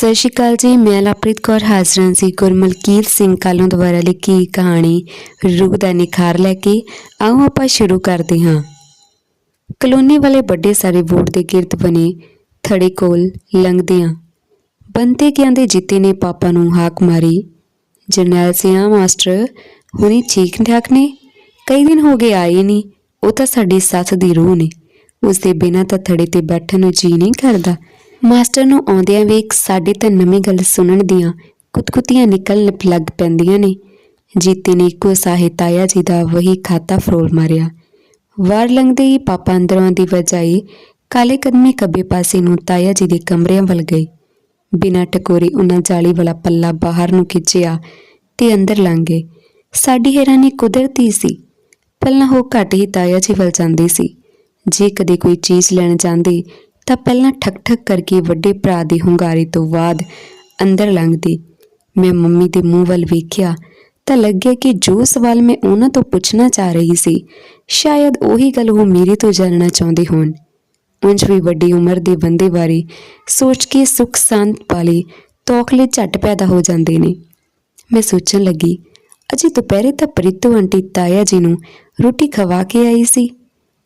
ਸਤਿ ਸ਼੍ਰੀ ਅਕਾਲ ਜੀ, ਮੈਂ ਲਵਪ੍ਰੀਤ ਕੌਰ ਹਾਜ਼ਰ ਹਾਂ ਜੀ, ਗੁਰਮਲਕੀਤ ਸਿੰਘ ਕਾਲੋਂ ਦੁਆਰਾ ਲਿਖੀ ਕਹਾਣੀ, ਰੂਹ ਦਾ ਨਿਖਾਰ ਲੈ ਕੇ ਆਓ ਆਪਾਂ ਸ਼ੁਰੂ ਕਰਦੇ ਹਾਂ। ਕਲੋਨੀ ਵਾਲੇ ਵੱਡੇ ਸਾਰੇ ਵੋਟ ਦੇ ਗਿਰਦ ਬਣੇ ਥੜੇ ਕੋਲ ਲੰਘਦਿਆਂ ਬੰਤੇ ਕਿਆਂ ਦੇ ਜੀਤੇ ਨੇ ਪਾਪਾ ਨੂੰ ਹਾਕ ਮਾਰੀ। ਜਰਨੈਲ ਸਿਆਂ ਮਾਸਟਰ ਹੁਣੀ ਠੀਕ ਠਾਕ ਨੇ, ਕਈ ਦਿਨ ਹੋ ਗਏ ਆਏ ਨਹੀਂ, ਉਹ ਤਾਂ ਸਾਡੀ ਸੱਥ ਦੀ ਰੂਹ ਨੇ ਉਸ ਦੇ ਬਿਨਾਂ ਤਾਂ ਥੜੇ ਤੇ ਬੈਠਣ ਨੂੰ ਜੀ ਨਹੀਂ ਕਰਦਾ। ਮਾਸਟਰ ਨੂੰ ਆਉਂਦਿਆਂ ਵੇਖ ਸਾਡੇ ਤਾਂ ਨਵੀਂ ਗੱਲ ਸੁਣਨ ਦੀਆਂ ਕੁਤਕੁਤੀਆਂ ਨਿਕਲਣ ਲੱਗ ਪੈਂਦੀਆਂ ਨੇ। ਜੀਤੇ ਨੇ ਇੱਕੋ ਸਾਹੇ ਜੀ ਦਾ ਵਹੀ ਖਾਤਾ ਫਰੋਲ ਮਾਰਿਆ। ਵਾਰ ਲੰਘਦੇ ਹੀ ਪਾਪਾ ਅੰਦਰੋਂ ਦੀ ਵਜਾਈ ਕਾਲੇ ਕਦਮੇ ਖੱਬੇ ਪਾਸੇ ਨੂੰ ਤਾਇਆ ਜੀ ਦੇ ਕਮਰਿਆਂ ਵੱਲ ਗਈ ਬਿਨਾਂ ਟਕੋਰੇ ਉਹਨਾਂ ਜਾਲੀ ਵਾਲਾ ਪੱਲਾ ਬਾਹਰ ਨੂੰ ਖਿੱਚਿਆ ਤੇ ਅੰਦਰ ਲੰਘ ਗਏ। ਸਾਡੀ ਹੈਰਾਨੀ ਕੁਦਰਤੀ ਸੀ। ਪਹਿਲਾਂ ਉਹ ਘੱਟ ਹੀ ਤਾਇਆ ਜੀ ਵੱਲ ਜਾਂਦੀ ਸੀ। ਜੇ ਕਦੇ ਕੋਈ ਚੀਜ਼ ਲੈਣ ਜਾਂਦੀ ਤਾਂ ਪਹਿਲਾਂ ਠਕ ਠਕ ਕਰਕੇ ਵੱਡੇ ਭਰਾ ਦੀ ਹੁੰਗਾਰੀ ਤੋਂ ਬਾਅਦ ਅੰਦਰ ਲੰਘਦੀ। ਮੈਂ ਮੰਮੀ ਦੇ ਮੂੰਹ ਵੱਲ ਵੇਖਿਆ ਤਾਂ ਲੱਗਿਆ ਕਿ ਜੋ ਸਵਾਲ ਮੈਂ ਉਹਨਾਂ ਤੋਂ ਪੁੱਛਣਾ ਚਾਹ ਰਹੀ ਸੀ, ਸ਼ਾਇਦ ਉਹੀ ਗੱਲ ਉਹ ਮੇਰੇ ਤੋਂ ਜਾਣਨਾ ਚਾਹੁੰਦੇ ਹੋਣ। ਉਂਝ ਵੀ ਵੱਡੀ ਉਮਰ ਦੇ ਬੰਦੇ ਬਾਰੇ ਸੋਚ ਕੇ ਸੁਖ ਸ਼ਾਂਤ ਵਾਲੇ ਤੌਖਲੇ ਝਟ ਪੈਦਾ ਹੋ ਜਾਂਦੇ ਨੇ। ਮੈਂ ਸੋਚਣ ਲੱਗੀ, ਅਜੇ ਦੁਪਹਿਰੇ ਤਾਂ ਪ੍ਰੀਤੋ ਆਂਟੀ ਤਾਇਆ ਜੀ ਨੂੰ ਰੋਟੀ ਖਵਾ ਕੇ ਆਈ ਸੀ।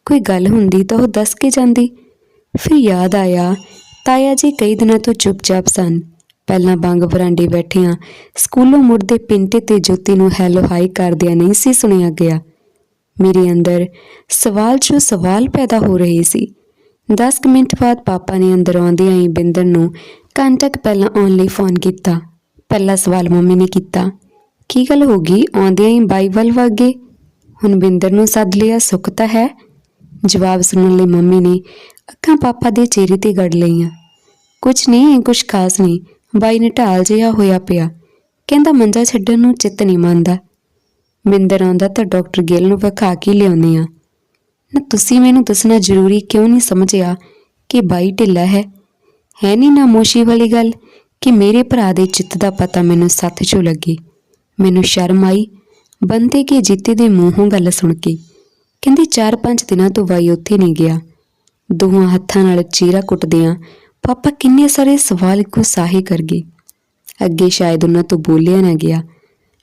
ਕੋਈ ਗੱਲ ਹੁੰਦੀ ਤਾਂ ਉਹ ਦੱਸ ਕੇ ਜਾਂਦੀ। ਫਿਰ ਯਾਦ ਆਇਆ, ਤਾਇਆ ਜੀ ਕਈ ਦਿਨਾਂ ਤੋਂ ਚੁੱਪਚਾਪ ਸਨ। ਪਹਿਲਾਂ ਬੰਗ ਬਰਾਂਡੇ ਬੈਠਿਆਂ ਸਕੂਲੋਂ ਮੁੜਦੇ ਪਿੰਟੇ ਤੇ ਜੋਤੀ ਨੂੰ ਹੈਲੋ ਹਾਈ ਕਰਦਿਆਂ ਨਹੀਂ ਸੀ ਸੁਣਿਆ ਗਿਆ। ਮੇਰੇ ਅੰਦਰ ਸਵਾਲ 'ਚੋਂ ਸਵਾਲ ਪੈਦਾ ਹੋ ਰਹੇ ਸੀ। 10 ਮਿੰਟ ਬਾਅਦ ਪਾਪਾ ਨੇ ਅੰਦਰ ਆਉਂਦਿਆਂ ਹੀ ਬਿੰਦਰ ਨੂੰ ਘੰਟਾ ਪਹਿਲਾਂ ਆਉਣ ਲਈ ਫੋਨ ਕੀਤਾ। ਪਹਿਲਾ ਸਵਾਲ ਮੰਮੀ ਨੇ ਕੀਤਾ, ਕੀ ਗੱਲ ਹੋ ਗਈ? ਆਉਂਦਿਆਂ ਹੀ ਬਾਈਬਲ ਵਾਗੇ ਹੁਣ ਬਿੰਦਰ ਨੂੰ ਸੱਦ ਲਿਆ, ਸੁੱਖ ਤਾਂ ਹੈ? ਜਵਾਬ ਸੁਣਨ ਲਈ ਮੰਮੀ ਨੇ ਅੱਖਾਂ ਪਾਪਾ ਦੇ ਚਿਹਰੇ ਤੇ ਗੜ ਲਈਆਂ। ਕੁਝ ਨਹੀਂ ਕੁਝ ਖਾਸ ਨਹੀਂ। ਬਾਈ ਨੇ ਢਾਲ ਜਿਹਾ ਹੋਇਆ ਪਿਆ। ਕਹਿੰਦਾ, ਮੰਜਾ ਛੱਡਣ ਨੂੰ ਚਿੱਤ ਨਹੀਂ ਮੰਨਦਾ। ਬਿੰਦਰ ਆਉਂਦਾ ਤਾਂ ਡਾਕਟਰ ਗਿੱਲ ਨੂੰ ਵਿਖਾ ਕੇ ਲਿਆਉਂਦੇ ਆ। ਨਾ ਤੁਸੀਂ ਮੈਨੂੰ ਦੱਸਣਾ ਜ਼ਰੂਰੀ ਕਿਉਂ ਨਹੀਂ ਸਮਝਿਆ ਕਿ ਬਾਈ ਢਿੱਲਾ ਹੈ? ਹੈ ਨਹੀਂ ਨਾ ਮੋਸ਼ੀ ਵਾਲੀ ਗੱਲ ਕਿ ਮੇਰੇ ਭਰਾ ਦੇ ਚਿੱਤ ਦਾ ਪਤਾ ਮੈਨੂੰ ਸੱਤ ਚੋਂ ਲੱਗੇ? ਮੈਨੂੰ ਸ਼ਰਮ ਆਈ। ਬੰਦੇ ਕੇ ਜੀਤੇ ਦੇ ਮੂੰਹੋਂ ਗੱਲ ਸੁਣ ਕੇ। ਕਹਿੰਦੀ 4-5 ਦਿਨਾਂ ਤੋਂ ਬਾਈ ਉੱਥੇ ਨਹੀਂ ਗਿਆ। ਦੋਹਾਂ ਹੱਥਾਂ ਨਾਲ ਚੀਰਾ ਕੁੱਟਦਿਆਂ ਪਾਪਾ ਕਿੰਨੇ ਸਾਰੇ ਸਵਾਲ ਇੱਕੋ ਸਾਹੇ ਕਰ ਗਏ। ਅੱਗੇ ਸ਼ਾਇਦ ਉਹਨਾਂ ਤੋਂ ਬੋਲਿਆ ਨਾ ਗਿਆ।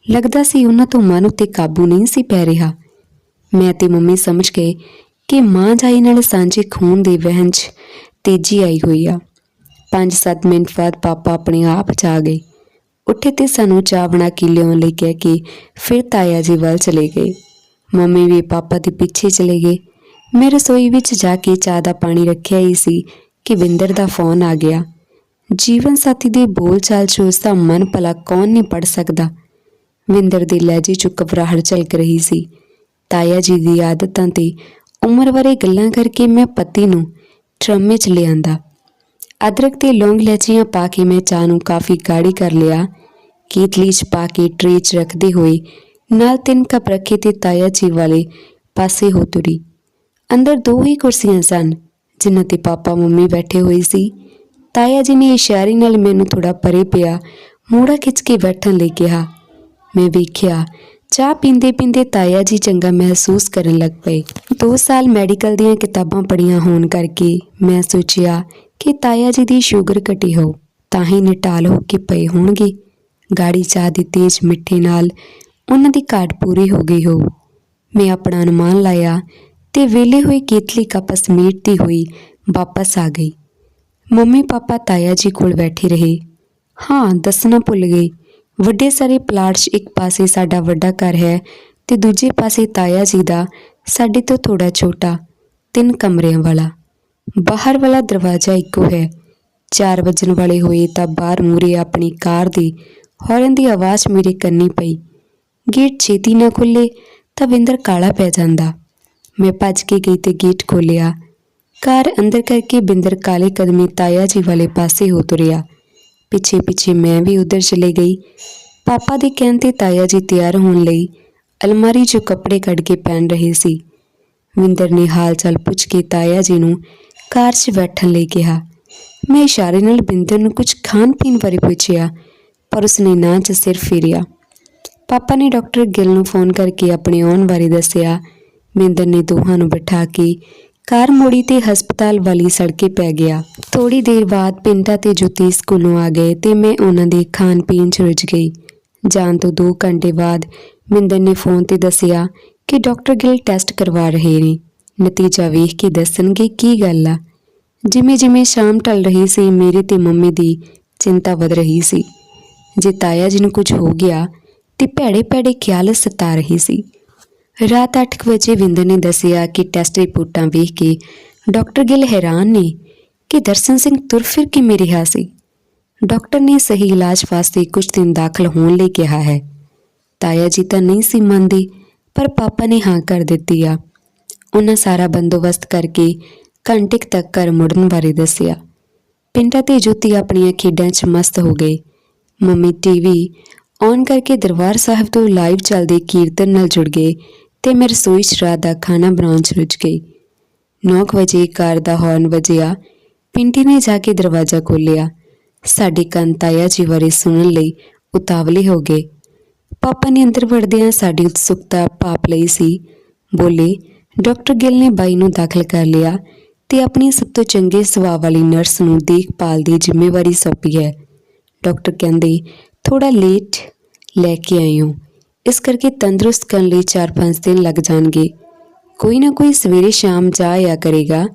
ਲੱਗਦਾ ਸੀ ਉਹਨਾਂ ਤੋਂ ਮਨ ਉੱਤੇ ਕਾਬੂ ਨਹੀਂ ਸੀ ਪੈ ਰਿਹਾ। ਮੈਂ ਤੇ ਮੰਮੀ ਸਮਝ ਗਏ ਕਿ ਮਾਂ ਜਾਈ ਨਾਲ ਸਾਂਝੇ ਖੂਨ ਦੇ ਵਹਿਣ 'ਚ ਤੇਜ਼ੀ ਆਈ ਹੋਈ ਆ। 5-7 ਮਿੰਟ ਬਾਅਦ ਪਾਪਾ ਆਪਣੇ ਆਪ ਜਾ ਗਏ। ਉੱਠੇ ਤੇ ਸਾਨੂੰ ਚਾਹ ਬਣਾ ਕੇ ਲਿਆਉਣ ਲਈ ਕਹਿ ਕੇ ਫਿਰ ਤਾਇਆ ਜੀ ਵੱਲ ਚਲੇ ਗਏ। ਮੰਮੀ ਵੀ ਪਾਪਾ ਦੇ ਪਿੱਛੇ ਚਲੇ ਗਏ। ਮੈਂ ਰਸੋਈ ਵਿੱਚ ਜਾ ਕੇ ਚਾਹ ਦਾ ਪਾਣੀ ਰੱਖਿਆ ਹੀ ਸੀ ਕਿ ਵਿੰਦਰ ਦਾ ਫੋਨ ਆ ਗਿਆ। ਜੀਵਨ ਸਾਥੀ ਦੇ ਬੋਲਚਾਲ 'ਚ ਉਸ ਦਾ ਮਨ ਭਲਾ ਕੌਣ ਨਹੀਂ ਪੜ ਸਕਦਾ। ਵਿੰਦਰ ਦੀ ਲਹਿਜੇ 'ਚ ਘਬਰਾਹਟ ਝਲਕ ਰਹੀ ਸੀ। ਤਾਇਆ ਜੀ ਦੀ ਆਦਤਾਂ ਤੇ ਉਮਰ ਬਾਰੇ ਗੱਲਾਂ ਕਰਕੇ ਮੈਂ ਪਤੀ ਨੂੰ ਟਰਮੇ 'ਚ ਲਿਆਂਦਾ। ਅਦਰਕ ਤੇ ਲੌਂਗ ਲੈਚੀਆਂ ਪਾ ਕੇ ਮੈਂ ਚਾਹ ਨੂੰ ਕਾਫੀ ਗਾੜੀ ਕਰ ਲਿਆ। ਕੀਤਲੀ 'ਚ ਪਾ ਕੇ ਟਰੇ 'ਚ ਰੱਖਦੇ ਹੋਏ ਨਾਲ ਤਿੰਨ ਕੱਪ ਰੱਖੇ ਤੇ ਤਾਇਆ ਜੀ ਵਾਲੇ ਪਾਸੇ ਹੋ ਤੁਰੀ। ਅੰਦਰ ਦੋ ਹੀ ਕੁਰਸੀਆਂ ਸਨ, ਜਿਨ੍ਹਾਂ ਤੇ ਪਾਪਾ ਮੰਮੀ ਬੈਠੇ ਹੋਏ ਸੀ। ਤਾਇਆ ਜੀ ਨੇ ਇਸ਼ਾਰੇ ਨਾਲ ਮੈਨੂੰ ਥੋੜਾ ਪਰੇ ਪਿਆ ਮੋੜਾ ਖਿੱਚ ਕੇ ਬੈਠਣ ਲਈ ਕਿਹਾ। ਮੈਂ ਵੇਖਿਆ, ਚਾਹ ਪੀਂਦੇ ਪੀਂਦੇ ਤਾਇਆ ਜੀ ਚੰਗਾ ਮਹਿਸੂਸ ਕਰਨ ਲੱਗ ਪਏ। 2 ਸਾਲ ਮੈਡੀਕਲ ਦੀਆਂ ਕਿਤਾਬਾਂ ਪੜ੍ਹੀਆਂ ਹੋਣ ਕਰਕੇ ਮੈਂ ਸੋਚਿਆ ਕਿ ਤਾਇਆ ਜੀ ਦੀ ਸ਼ੂਗਰ ਘਟੀ ਹੋ ਤਾਂ ਹੀ ਨਿਟਾਲ ਹੋ ਕੇ ਪਏ ਹੋਣਗੇ। ਗਾੜੀ ਚਾਹ ਦੀ ਤੇਜ਼ ਮਿੱਠੇ ਨਾਲ ਉਹਨਾਂ ਦੀ ਘਾਟ ਪੂਰੀ ਹੋ ਗਈ ਹੋ ਮੈਂ ਆਪਣਾ ਅਨੁਮਾਨ ਲਾਇਆ ਤੇ ਵੇਲੇ ਹੋਈ ਕੇਤਲੀ ਕੱਪ ਸਮੇਟਦੀ ਹੋਈ ਵਾਪਸ ਆ ਗਈ। ਮੰਮੀ ਪਾਪਾ ਤਾਇਆ ਜੀ ਕੋਲ ਬੈਠੇ ਰਹੇ। ਹਾਂ, ਦੱਸਣਾ ਭੁੱਲ ਗਈ ਵੱਡੇ ਸਾਰੇ ਪਲਾਟਸ ਇੱਕ ਪਾਸੇ ਸਾਡਾ ਵੱਡਾ ਘਰ ਹੈ ਤੇ ਦੂਜੇ ਪਾਸੇ ਤਾਇਆ ਜੀ ਦਾ, ਸਾਡੇ ਤੋਂ ਥੋੜਾ ਛੋਟਾ, ਤਿੰਨ ਕਮਰਿਆਂ ਵਾਲਾ। ਬਾਹਰ ਵਾਲਾ ਦਰਵਾਜ਼ਾ ਇੱਕੋ ਹੈ। 4 ਵਜਣ ਵਾਲੇ ਹੋਏ ਤਾਂ ਬਾਹਰ ਮੂਰੇ ਆਪਣੀ ਕਾਰ ਦੀ ਹੌਰਨ ਦੀ ਆਵਾਜ਼ ਮੇਰੇ ਕੰਨੀ ਪਈ। ਗੇਟ ਛੇਤੀ ਨਾ ਖੁੱਲੇ ਤਾਂ ਵਿੰਦਰ ਕਾਲਾ ਪੈ ਜਾਂਦਾ। ਮੈਂ ਭੱਜ ਕੇ ਗਈ ਤੇ ਗੇਟ ਖੋਲਿਆ ਕਾਰ ਅੰਦਰ ਕਰਕੇ ਬਿੰਦਰ ਕਾਲੇ ਕਦਮੀ ਤਾਇਆ ਜੀ ਵਾਲੇ ਪਾਸੇ ਹੋ ਤੁਰਿਆ। ਪਿੱਛੇ ਪਿੱਛੇ ਮੈਂ ਵੀ ਉਧਰ ਚਲੇ ਗਈ। ਪਾਪਾ ਦੇ ਕਹਿਣ ਤੇ ਤਾਇਆ ਜੀ ਤਿਆਰ ਹੋਣ ਲਈ ਅਲਮਾਰੀ 'ਚੋਂ ਕੱਪੜੇ ਕੱਢ ਕੇ ਪਹਿਨ ਰਹੇ ਸੀ। ਵਿੰਦਰ ਨੇ ਹਾਲ ਚਾਲ ਪੁੱਛ ਕੇ ਤਾਇਆ ਜੀ ਨੂੰ ਕਾਰ 'ਚ ਬੈਠਣ ਲਈ ਕਿਹਾ। ਮੈਂ ਇਸ਼ਾਰੇ ਨਾਲ ਬਿੰਦਰ ਨੂੰ ਕੁਝ ਖਾਣ ਪੀਣ ਬਾਰੇ ਪੁੱਛਿਆ, ਪਰ ਉਸਨੇ ਨਾ 'ਚ ਸਿਰ ਫੇਰਿਆ। ਪਾਪਾ ਨੇ ਡਾਕਟਰ ਗਿੱਲ ਨੂੰ ਫੋਨ ਕਰਕੇ ਆਪਣੇ ਆਉਣ ਬਾਰੇ ਦੱਸਿਆ ਬਿੰਦਰ ਨੇ ਦੋਹਾਂ ਨੂੰ ਬਿਠਾ ਕੇ ਕਾਰ ਮੋੜੀ ਤੇ ਹਸਪਤਾਲ ਵਾਲੀ ਸੜਕੇ ਪੈ ਗਿਆ। ਥੋੜੀ ਦੇਰ ਬਾਅਦ ਪਿੰਟਾ ਤੇ ਜੋਤੀ ਸਕੂਲੋਂ ਆ ਗਏ ਤੇ ਮੈਂ ਉਹਨਾਂ ਦੇ ਖਾਣ ਪੀਣ 'ਚ ਰੁੱਝ ਗਈ। ਜਾਣ ਤੋਂ 2 ਘੰਟੇ ਬਾਅਦ ਮਿੰਦਰ ਨੇ ਫੋਨ ਤੇ ਦੱਸਿਆ ਕਿ ਡਾਕਟਰ ਗਿੱਲ ਟੈਸਟ ਕਰਵਾ ਰਹੇ ਨੇ। ਨਤੀਜਾ ਵੇਖ ਕੇ ਦੱਸਣਗੇ ਕੀ ਗੱਲ ਆ। ਜਿਵੇਂ ਜਿਵੇਂ ਸ਼ਾਮ ਢਲ ਰਹੀ ਸੀ, ਮੇਰੇ ਤੇ ਮੰਮੀ ਦੀ ਚਿੰਤਾ ਵਧ ਰਹੀ ਸੀ। ਜੇ ਤਾਇਆ ਜੀ ਨੂੰ ਕੁਝ ਹੋ ਗਿਆ ਤੇ ਭੈੜੇ ਭੈੜੇ ਖਿਆਲ ਸਤਾ ਰਹੀ ਸੀ। ਰਾਤ 8 ਵਜੇ ਵਿੰਦਰ ਨੇ ਦੱਸਿਆ ਕਿ ਟੈਸਟ ਰਿਪੋਰਟਾਂ ਵੇਖ ਕੇ ਡਾਕਟਰ ਗਿੱਲ ਹੈਰਾਨ ਨੇ ਕਿ ਦਰਸ਼ਨ ਸਿੰਘ ਤੁਰ ਫਿਰ ਕਿਵੇਂ ਰਿਹਾ ਸੀ। ਡਾਕਟਰ ਨੇ ਸਹੀ ਇਲਾਜ ਵਾਸਤੇ ਕੁਝ ਦਿਨ ਦਾਖਲ ਹੋਣ ਲਈ ਕਿਹਾ ਹੈ। ਤਾਇਆ ਜੀ ਤਾਂ ਨਹੀਂ ਸੀ ਮੰਨਦੇ, ਪਰ ਪਾਪਾ ਨੇ ਹਾਂ ਕਰ ਦਿੱਤੀ ਆ। ਉਹਨਾਂ ਸਾਰਾ ਬੰਦੋਬਸਤ ਕਰਕੇ ਘੰਟੇ ਤੱਕ ਘਰ ਮੁੜਨ ਬਾਰੇ ਦੱਸਿਆ। ਪਿੰਡਾ ਤੇ ਜੋਤੀ ਆਪਣੀਆਂ ਖੇਡਾਂ 'ਚ ਮਸਤ ਹੋ ਗਏ। ਮੰਮੀ ਟੀਵੀ ਔਨ ਕਰਕੇ ਦਰਬਾਰ ਸਾਹਿਬ ਤੋਂ ਲਾਈਵ ਚੱਲਦੇ ਕੀਰਤਨ ਨਾਲ ਜੁੜ ਗਏ ਤੇ ਮੈਂ ਰਸੋਈ 'ਚ ਰਾਤ ਦਾ ਖਾਣਾ ਬਣਾਉਣ 'ਚ ਰੁੱਝ ਗਈ। 9 ਵਜੇ ਕਾਰ ਦਾ ਹਾਰਨ ਵਜਿਆ। ਪਿੰਟੀ ਨੇ ਜਾ ਕੇ ਦਰਵਾਜ਼ਾ ਖੋਲ੍ਹਿਆ। ਸਾਡੇ ਕੰਨ ਤਾਇਆ ਜੀ ਬਾਰੇ ਸੁਣਨ ਲਈ ਉਤਾਵਲੇ ਹੋ ਗਏ। ਪਾਪਾ ਨੇ ਅੰਦਰ ਵੜਦਿਆਂ ਸਾਡੀ ਉਤਸੁਕਤਾ ਪਾਪ ਲਈ ਸੀ। ਬੋਲੇ, ਡਾਕਟਰ ਗਿੱਲ ਨੇ ਬਾਈ ਨੂੰ ਦਾਖਲ ਕਰ ਲਿਆ ਤੇ ਆਪਣੀ ਸਭ ਤੋਂ ਚੰਗੇ ਸੁਭਾਅ ਵਾਲੀ ਨਰਸ ਨੂੰ ਦੇਖਭਾਲ ਦੀ ਜ਼ਿੰਮੇਵਾਰੀ ਸੌਂਪੀ ਹੈ। ਡਾਕਟਰ ਕਹਿੰਦੇ ਥੋੜਾ ਲੇਟ ਲੈ ਕੇ ਆਇਓ। ਇਸ ਕਰਕੇ ਤੰਦਰੁਸਤ ਕਰਨ ਲਈ 4-5 ਦਿਨ ਲੱਗ ਜਾਣਗੇ। ਕੋਈ ਨਾ ਕੋਈ ਸਵੇਰੇ ਸ਼ਾਮ ਜਾ ਆਇਆ ਕਰੇਗਾ।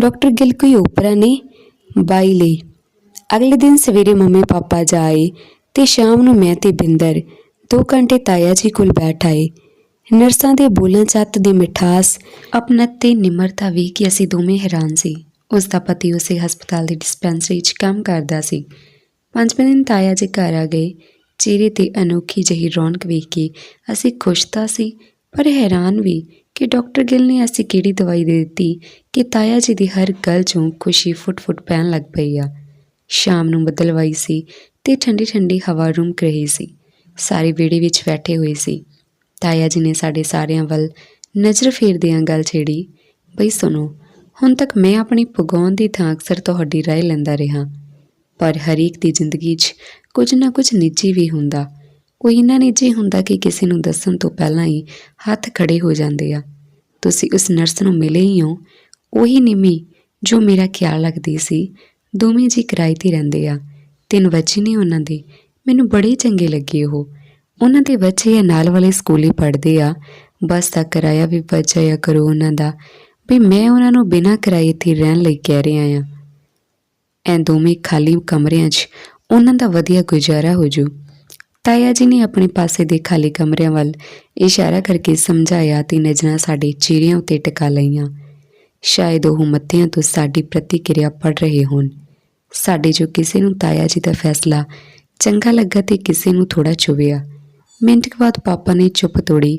ਡਾਕਟਰ ਗਿੱਲ ਕੋਈ ਓਪਰਾ ਨੇ? ਬਾਈ ਲਈ। ਅਗਲੇ ਦਿਨ ਸਵੇਰੇ ਮੰਮੀ ਪਾਪਾ ਜਾਏ ਤੇ ਸ਼ਾਮ ਨੂੰ ਮੈਂ ਤੇ ਬਿੰਦਰ 2 ਘੰਟੇ ਤਾਇਆ ਜੀ ਕੋਲ ਬੈਠ ਆਏ। ਨਰਸਾਂ ਦੇ ਬੋਲਾਂ ਚੱਤ ਦੀ ਮਿਠਾਸ ਅਪਨਤ ਤੇ ਨਿਮਰਤਾ ਵੀ ਕਿ ਅਸੀਂ ਦੋਵੇਂ ਹੈਰਾਨ ਸੀ। ਉਸ ਦਾ ਪਤੀ ਉਸੇ ਹਸਪਤਾਲ ਦੀ ਡਿਸਪੈਂਸਰੀ 'ਚ ਕੰਮ ਕਰਦਾ ਸੀ। ਪੰਜਵੇਂ ਦਿਨ ਤਾਇਆ ਜੀ ਘਰ ਆ ਗਏ। ਚਿਹਰੇ ਤੇ ਅਨੋਖੀ ਜਿਹੀ ਰੌਣਕ ਵੇਖ ਕੇ ਅਸੀਂ ਖੁਸ਼ ਤਾਂ ਸੀ, ਪਰ ਹੈਰਾਨ ਵੀ ਕਿ ਡਾਕਟਰ ਗਿੱਲ ਨੇ ਅਸੀਂ ਕਿਹੜੀ ਦਵਾਈ ਦੇ ਦਿੱਤੀ ਕਿ ਤਾਇਆ ਜੀ ਦੀ ਹਰ ਗੱਲ 'ਚੋਂ ਖੁਸ਼ੀ ਫੁੱਟ-ਫੁੱਟ ਪੈਣ ਲੱਗ ਪਈ ਆ। ਸ਼ਾਮ ਨੂੰ ਬਦਲਵਾਈ ਸੀ ਤੇ ਠੰਡੀ ਠੰਡੀ ਹਵਾ ਰੁਮਕ ਰਹੀ ਸੀ। ਸਾਰੇ ਵਿਹੜੇ ਵਿੱਚ ਬੈਠੇ ਹੋਏ ਸੀ। ਤਾਇਆ ਜੀ ਨੇ ਸਾਡੇ ਸਾਰਿਆਂ ਵੱਲ ਨਜ਼ਰ ਫੇਰਦਿਆਂ ਗੱਲ ਛੇੜੀ, ਬਈ ਸੁਣੋ, ਹੁਣ ਤੱਕ ਮੈਂ ਆਪਣੀ ਪੁਗਾਉਣ ਦੀ ਥਾਂ ਅਕਸਰ ਤੁਹਾਡੀ ਰਾਏ ਲੈਂਦਾ ਰਿਹਾ, ਪਰ ਹਰੇਕ ਦੀ ਜ਼ਿੰਦਗੀ 'ਚ ਕੁਝ ਨਾ ਕੁਝ ਨਿੱਜੀ ਵੀ ਹੁੰਦਾ। ਕੋਈ ਇੰਨਾ ਨਿੱਜੀ ਹੁੰਦਾ ਕਿ ਕਿਸੇ ਨੂੰ ਦੱਸਣ ਤੋਂ ਪਹਿਲਾਂ ਹੀ ਹੱਥ ਖੜੇ ਹੋ ਜਾਂਦੇ ਆ। ਤੁਸੀਂ ਉਸ ਨਰਸ ਨੂੰ ਮਿਲੇ ਹੀ ਹੋ। ਉਹੀ ਨਿਮੀ ਜੋ ਮੇਰਾ ਖਿਆਲ ਰੱਖਦੀ ਸੀ, ਦੋਵੇਂ ਜੀ ਕਿਰਾਏ ਤੇ ਰਹਿੰਦੇ ਆ। ਤਿੰਨ ਬੱਚੇ ਨੇ ਉਹਨਾਂ ਦੇ। ਮੈਨੂੰ ਬੜੇ ਚੰਗੇ ਲੱਗੇ ਉਹ। ਉਹਨਾਂ ਦੇ ਬੱਚੇ ਇਹ ਨਾਲ ਵਾਲੇ ਸਕੂਲੇ ਪੜ੍ਹਦੇ ਆ। ਬਸ ਦਾ ਕਿਰਾਇਆ ਵੀ ਬਚ ਜਾਇਆ ਕਰੋ ਉਹਨਾਂ ਦਾ। ਵੀ ਮੈਂ ਉਹਨਾਂ ਨੂੰ ਬਿਨਾਂ ਕਿਰਾਏ ਤੇ ਰਹਿਣ ਲਈ ਕਹਿ ਰਿਹਾ ਆ। ਐ ਦੋਵੇਂ ਖਾਲੀ ਕਮਰਿਆਂ 'ਚ ਉਹਨਾਂ ਦਾ ਵਧੀਆ ਗੁਜ਼ਾਰਾ ਹੋ ਜੂ। ਤਾਇਆ ਜੀ ਨੇ ਆਪਣੇ ਪਾਸੇ ਦੇ ਖਾਲੀ ਕਮਰਿਆਂ ਵੱਲ ਇਸ਼ਾਰਾ ਕਰਕੇ ਸਮਝਾਇਆ ਤੇ ਨਜ਼ਰਾਂ ਸਾਡੇ ਚਿਹਰਿਆਂ ਉੱਤੇ ਟਿਕਾ ਲਈਆਂ। ਸ਼ਾਇਦ ਉਹ ਮੱਥਿਆਂ ਤੋਂ ਸਾਡੀ ਪ੍ਰਤੀਕਿਰਿਆ ਪੜ ਰਹੇ ਹੋਣ। ਸਾਡੇ ਜੋ ਕਿਸੇ ਨੂੰ ਤਾਇਆ ਜੀ ਦਾ ਫੈਸਲਾ ਚੰਗਾ ਲੱਗਾ ਤੇ ਕਿਸੇ ਨੂੰ ਥੋੜਾ ਚੁਭਿਆ ਮਿੰਟ ਕੁ ਬਾਅਦ ਪਾਪਾ ਨੇ ਚੁੱਪ ਤੋੜੀ।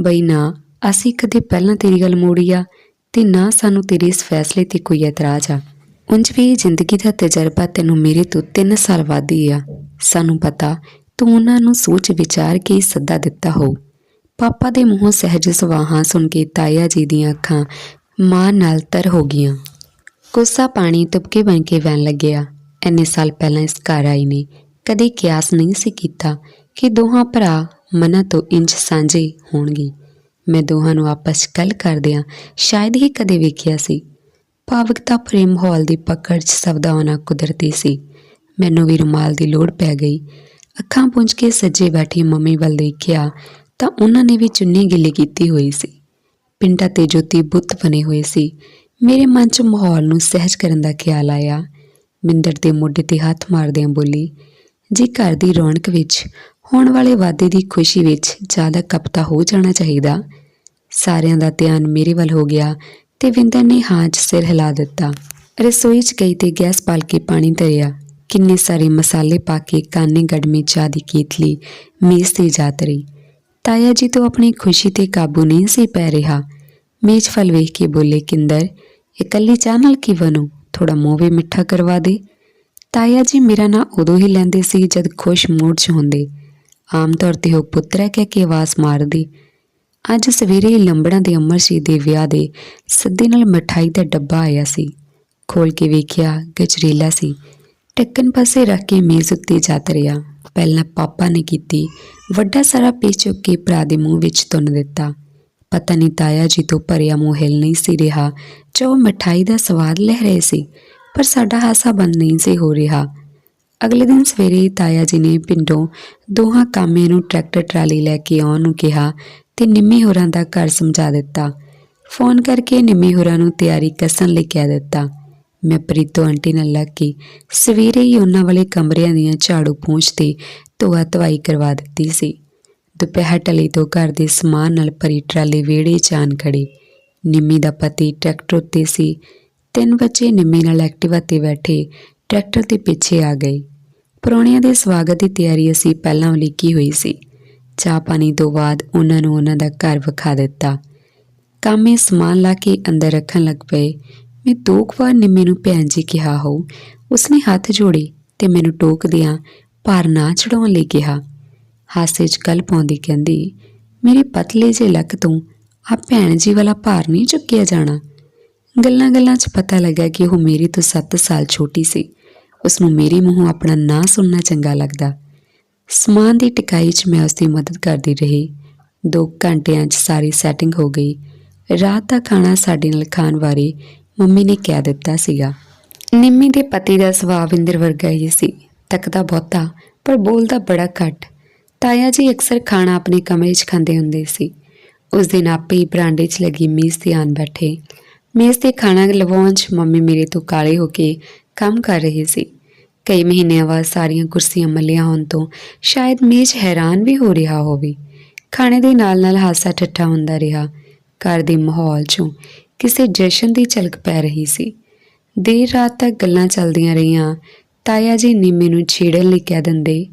ਬਈ ਨਾ, ਅਸੀਂ ਕਦੇ ਪਹਿਲਾਂ ਤੇਰੀ ਗੱਲ ਮੋੜੀ ਆ ਤੇ ਨਾ ਸਾਨੂੰ ਤੇਰੇ ਇਸ ਫੈਸਲੇ ਤੇ ਕੋਈ ਇਤਰਾਜ਼ ਆ। ਉਂਝ ਵੀ ਜ਼ਿੰਦਗੀ ਦਾ ਤਜਰਬਾ ਤੈਨੂੰ ਮੇਰੇ ਤੋਂ 3 ਸਾਲ ਵੱਧ ਹੀ ਆ। ਸਾਨੂੰ ਪਤਾ, ਤੂੰ ਉਹਨਾਂ ਨੂੰ ਸੋਚ ਵਿਚਾਰ ਕੇ ਸੱਦਾ ਦਿੱਤਾ ਹੋ। ਪਾਪਾ ਦੇ ਮੂੰਹੋਂ ਸਹਿਜ ਸਵਾਹਾਂ ਸੁਣ ਕੇ ਤਾਇਆ ਜੀ ਦੀਆਂ ਅੱਖਾਂ ਮਾਂ ਨਾਲ ਤਰ ਹੋ ਗਈਆਂ। ਕੋਸਾ ਪਾਣੀ ਤੁਪਕੇ ਬਣ ਕੇ ਵਹਿਣ ਲੱਗਿਆ। ਇੰਨੇ ਸਾਲ ਪਹਿਲਾਂ ਇਸ ਘਰ ਆਈ ਨੇ। ਕਦੇ ਕਿਆਸ ਨਹੀਂ ਸੀ ਕੀਤਾ ਕਿ ਦੋਹਾਂ ਭਰਾ ਮਨਾਂ ਤੋਂ ਇੰਜ ਸਾਂਝੇ ਹੋਣਗੇ। ਮੈਂ ਦੋਹਾਂ ਨੂੰ ਆਪਸ 'ਚ ਗੱਲ ਕਰਦਿਆਂ ਸ਼ਾਇਦ ਹੀ ਕਦੇ ਵੇਖਿਆ ਸੀ। ਭਾਵੁਕਤਾ ਪ੍ਰੇਮ ਮਾਹੌਲ ਦੀ ਪਕੜ 'ਚ ਸਭ ਕੁਦਰਤੀ ਸੀ। ਮੈਨੂੰ ਵੀ ਰੁਮਾਲ ਦੀ ਲੋੜ ਪੈ ਗਈ। ਅੱਖਾਂ ਪੁੰਝ ਕੇ ਸੱਜੇ ਬੈਠੀ ਮੰਮੀ ਵੱਲ ਦੇਖਿਆ ਤਾਂ ਉਹਨਾਂ ਨੇ ਵੀ ਚੁੰਨੀ ਗਿੱਲੀ ਕੀਤੀ ਹੋਈ ਸੀ। ਪਿੰਡਾ ਤੇ ਜੋਤੀ ਬੁੱਤ ਬਣੇ ਹੋਏ ਸੀ। ਮੇਰੇ ਮਨ 'ਚ ਮਾਹੌਲ ਨੂੰ ਸਹਿਜ ਕਰਨ ਦਾ ਖਿਆਲ ਆਇਆ। ਮਿੰਦਰ ਦੇ ਮੋਢੇ ਤੇ ਹੱਥ ਮਾਰਦਿਆਂ ਬੋਲੀ, ਜੀ ਘਰ ਦੀ ਰੌਣਕ ਵਿੱਚ, ਹੋਣ ਵਾਲੇ ਵਾਅਦੇ ਦੀ ਖੁਸ਼ੀ ਵਿੱਚ ਜ਼ਿਆਦਾ ਕਪਤਾ ਹੋ ਜਾਣਾ ਚਾਹੀਦਾ। ਸਾਰਿਆਂ ਦਾ ਧਿਆਨ ਮੇਰੇ ਵੱਲ ਹੋ ਗਿਆ ਤੇ ਵਿੰਦਰ ਨੇ ਹਾਂ 'ਚ ਸਿਰ ਹਿਲਾ ਦਿੱਤਾ। ਰਸੋਈ 'ਚ ਗਈ ਤੇ ਗੈਸ ਪਾਲ ਕੇ ਪਾਣੀ ਧਰਿਆ। ਕਿੰਨੇ ਸਾਰੇ ਮਸਾਲੇ ਪਾ ਕੇ ਕਾਨੇ ਗੜਮੀ ਚਾਹ ਦੀ ਕੀਤਲੀ ਮੇਜ਼ ਤੇ ਜਾਤਰੀ ਤਾਇਆ ਜੀ ਤੋਂ ਆਪਣੀ ਖੁਸ਼ੀ ਤੇ ਕਾਬੂ ਨਹੀਂ ਸੀ ਪੈ ਰਿਹਾ। ਮੇਜ਼ ਫਲ ਵੇਖ ਕੇ ਬੋਲੇ, ਕਿੰਦਰ, ਇਕੱਲੀ ਚਾਹ ਨਾਲ ਕੀ ਬਣੂ? ਥੋੜਾ ਮੂੰਹ ਵੀ ਮਿੱਠਾ ਕਰਵਾ ਦੇ। ਤਾਇਆ ਜੀ ਮੇਰਾ ਨਾਂ ਉਦੋਂ ਹੀ ਲੈਂਦੇ ਸੀ ਜਦ ਖੁਸ਼ ਮੂਡ 'ਚ ਹੁੰਦੇ। ਆਮ ਤੌਰ ਤੇ ਉਹ ਪੁੱਤਰਾ ਕਹਿ ਕੇ ਆਵਾਜ਼ ਮਾਰਦੀ। ਅੱਜ ਸਵੇਰੇ ਲੰਬੜਾਂ ਦੇ ਅਮਰ ਸ਼ਹੀਦ ਦੇ ਵਿਆਹ ਦੇ ਸੱਦੇ ਨਾਲ ਮਠਾਈ ਦਾ ਡੱਬਾ ਆਇਆ ਸੀ। ਖੋਲ ਕੇ ਵੇਖਿਆ ਗਜਰੇਲਾ ਸੀ। ਟੱਕਨ ਪਾਸੇ ਰੱਖ ਕੇ ਮੇਜ਼ ਉੱਤੇ ਜਾ ਰਿਹਾ। ਪਹਿਲਾਂ ਪਾਪਾ ਨੇ ਕੀਤੀ। ਵੱਡਾ ਸਾਰਾ ਪੀ ਚੁੱਕ ਕੇ ਭਰਾ ਦੇ ਮੂੰਹ ਵਿੱਚ ਤੁੰਨ ਦਿੱਤਾ। ਪਤਾ ਨਹੀਂ ਤਾਇਆ ਜੀ ਤੋਂ ਭਰਿਆ ਮੂੰਹ ਹਿਲ ਨਹੀਂ ਸੀ ਰਿਹਾ। ਜੋ ਮਠਾਈ ਦਾ ਸਵਾਦ ਲੈ ਰਹੇ ਸੀ, ਪਰ ਸਾਡਾ ਹਾਸਾ ਬੰਦ ਨਹੀਂ ਸੀ ਹੋ ਰਿਹਾ। ਅਗਲੇ ਦਿਨ ਸਵੇਰੇ ਤਾਇਆ ਜੀ ਨੇ ਪਿੰਡੋਂ ਦੋਹਾਂ ਕਾਮਿਆਂ ਨੂੰ ਟਰੈਕਟਰ ਟਰਾਲੀ ਲੈ ਕੇ ਆਉਣ ਨੂੰ ਕਿਹਾ ਤੇ ਨਿੰਮੀ ਹੋਰਾਂ ਦਾ ਘਰ ਸਮਝਾ ਦਿੱਤਾ। ਫੋਨ ਕਰਕੇ ਨਿੰਮੀ ਹੋਰਾਂ ਨੂੰ ਤਿਆਰੀ ਕੱਸਣ ਲਈ ਕਹਿ ਦਿੱਤਾ। ਮੈਂ ਪ੍ਰੀਤੋ ਆਂਟੀ ਨਾਲ ਲੱਗ ਕੇ ਸਵੇਰੇ ਹੀ ਉਹਨਾਂ ਵਾਲੇ ਕਮਰਿਆਂ ਦੀਆਂ ਝਾੜੂ ਪੂੰਛ ਤੇ ਧੋਆ ਧਵਾਈ ਕਰਵਾ ਦਿੱਤੀ ਸੀ। ਦੁਪਹਿਰ ਢਲੀ ਤੋਂ ਘਰ ਦੇ ਸਮਾਨ ਨਾਲ ਭਰੀ ਟਰਾਲੀ ਵਿਹੜੇ 'ਚ ਖੜੀ। ਨਿੰਮੀ ਦਾ ਪਤੀ ਟਰੈਕਟਰ ਉੱਤੇ ਸੀ। ਤਿੰਨ ਬੱਚੇ ਨਿੰਮੀ ਨਾਲ ਐਕਟਿਵਾ ਤੇ ਬੈਠੇ ਟਰੈਕਟਰ ਦੇ ਪਿੱਛੇ ਆ ਗਏ। ਪ੍ਰਾਹੁਣਿਆਂ ਦੇ ਸਵਾਗਤ ਦੀ ਤਿਆਰੀ ਅਸੀਂ ਪਹਿਲਾਂ ਉਲੀਕੀ ਹੋਈ ਸੀ। ਚਾਹ ਪਾਣੀ ਤੋਂ ਬਾਅਦ ਉਹਨਾਂ ਨੂੰ ਉਹਨਾਂ ਦਾ ਘਰ ਵਿਖਾ ਦਿੱਤਾ। ਕਾਮੇ ਸਮਾਨ ਲਾ ਕੇ ਅੰਦਰ ਰੱਖਣ ਲੱਗ ਪਏ। ਮੈਂ ਦੋ ਕੁ ਵਾਰ ਨਿੰਮੇ ਨੂੰ ਭੈਣ ਜੀ ਕਿਹਾ ਹੋ ਉਸਨੇ ਹੱਥ ਜੋੜੇ ਤੇ ਮੈਨੂੰ ਟੋਕਦਿਆਂ ਭਾਰ ਨਾ ਚੜਾਉਣ ਲਈ ਕਿਹਾ। ਹਾਸੇ 'ਚ ਗੱਲ ਪਾਉਂਦੀ ਕਹਿੰਦੀ, ਮੇਰੇ ਪਤਲੇ ਜਿਹੇ ਲੱਕ ਤੋਂ ਆ ਭੈਣ ਜੀ ਵਾਲਾ ਭਾਰ ਨਹੀਂ ਚੁੱਕਿਆ ਜਾਣਾ। ਗੱਲਾਂ ਗੱਲਾਂ 'ਚ ਪਤਾ ਲੱਗਾ ਕਿ ਉਹ ਮੇਰੀ ਤੋਂ 7 ਸਾਲ ਛੋਟੀ ਸੀ। ਉਸ ਨੂੰ ਮੇਰੇ ਮੂੰਹੋਂ ਆਪਣਾ ਨਾਂ ਸੁਣਨਾ ਚੰਗਾ ਲੱਗਦਾ। ਸਮਾਨ ਦੀ ਟਿਕਾਈ 'ਚ ਮੈਂ ਉਸਦੀ ਮਦਦ ਕਰਦੀ ਰਹੀ। ਦੋ ਘੰਟਿਆਂ 'ਚ ਸਾਰੀ ਸੈਟਿੰਗ ਹੋ ਗਈ। ਰਾਤ ਦਾ ਖਾਣਾ ਸਾਡੇ ਨਾਲ ਖਾਣ ਬਾਰੇ ਮੰਮੀ ਨੇ ਕਹਿ ਦਿੱਤਾ ਸੀਗਾ। ਨਿੰਮੀ ਦੇ ਪਤੀ ਦਾ ਸੁਭਾਅ ਇੰਦਰ ਵਰਗਾ ਹੀ ਸੀ। ਤੱਕਦਾ ਬਹੁਤਾ, ਪਰ ਬੋਲਦਾ ਬੜਾ ਘੱਟ। ਤਾਇਆ ਜੀ ਅਕਸਰ ਖਾਣਾ ਆਪਣੇ ਕਮਰੇ 'ਚ ਖਾਂਦੇ ਹੁੰਦੇ ਸੀ। ਉਸ ਦਿਨ ਆਪੇ ਹੀ ਬਰਾਂਡੇ 'ਚ ਲੱਗੀ ਮੇਜ਼ ਤੇ ਆਣ ਬੈਠੇ। ਮੇਜ਼ ਤੇ ਖਾਣਾ ਲਵਾਉਣ 'ਚ ਮੰਮੀ ਮੇਰੇ ਤੋਂ ਕਾਲੇ ਹੋ ਕੇ ਕੰਮ ਕਰ ਰਹੀ ਸੀ। ਕਈ ਮਹੀਨਿਆਂ ਬਾਅਦ ਸਾਰੀਆਂ ਕੁਰਸੀਆਂ ਮੱਲੀਆਂ ਹੋਣ ਤੋਂ ਸ਼ਾਇਦ ਮੇਜ਼ ਹੈਰਾਨ ਵੀ ਹੋ ਰਿਹਾ ਹੋਵੇ। ਖਾਣੇ ਦੇ ਨਾਲ-ਨਾਲ ਹਾਸਾ ਠੱਠਾ ਹੁੰਦਾ ਰਿਹਾ। ਘਰ ਦੇ ਮਾਹੌਲ 'ਚੋਂ ਕਿਸੇ ਜਸ਼ਨ ਦੀ ਝਲਕ ਪੈ ਰਹੀ ਸੀ। ਦੇਰ ਰਾਤ ਤੱਕ ਗੱਲਾਂ ਚੱਲਦੀਆਂ ਰਹੀਆਂ। ਤਾਇਆ ਜੀ ਨੇ ਮੈਨੂੰ ਛੇੜਨ ਲਈ ਕਹਿ ਦਿੰਦੇ,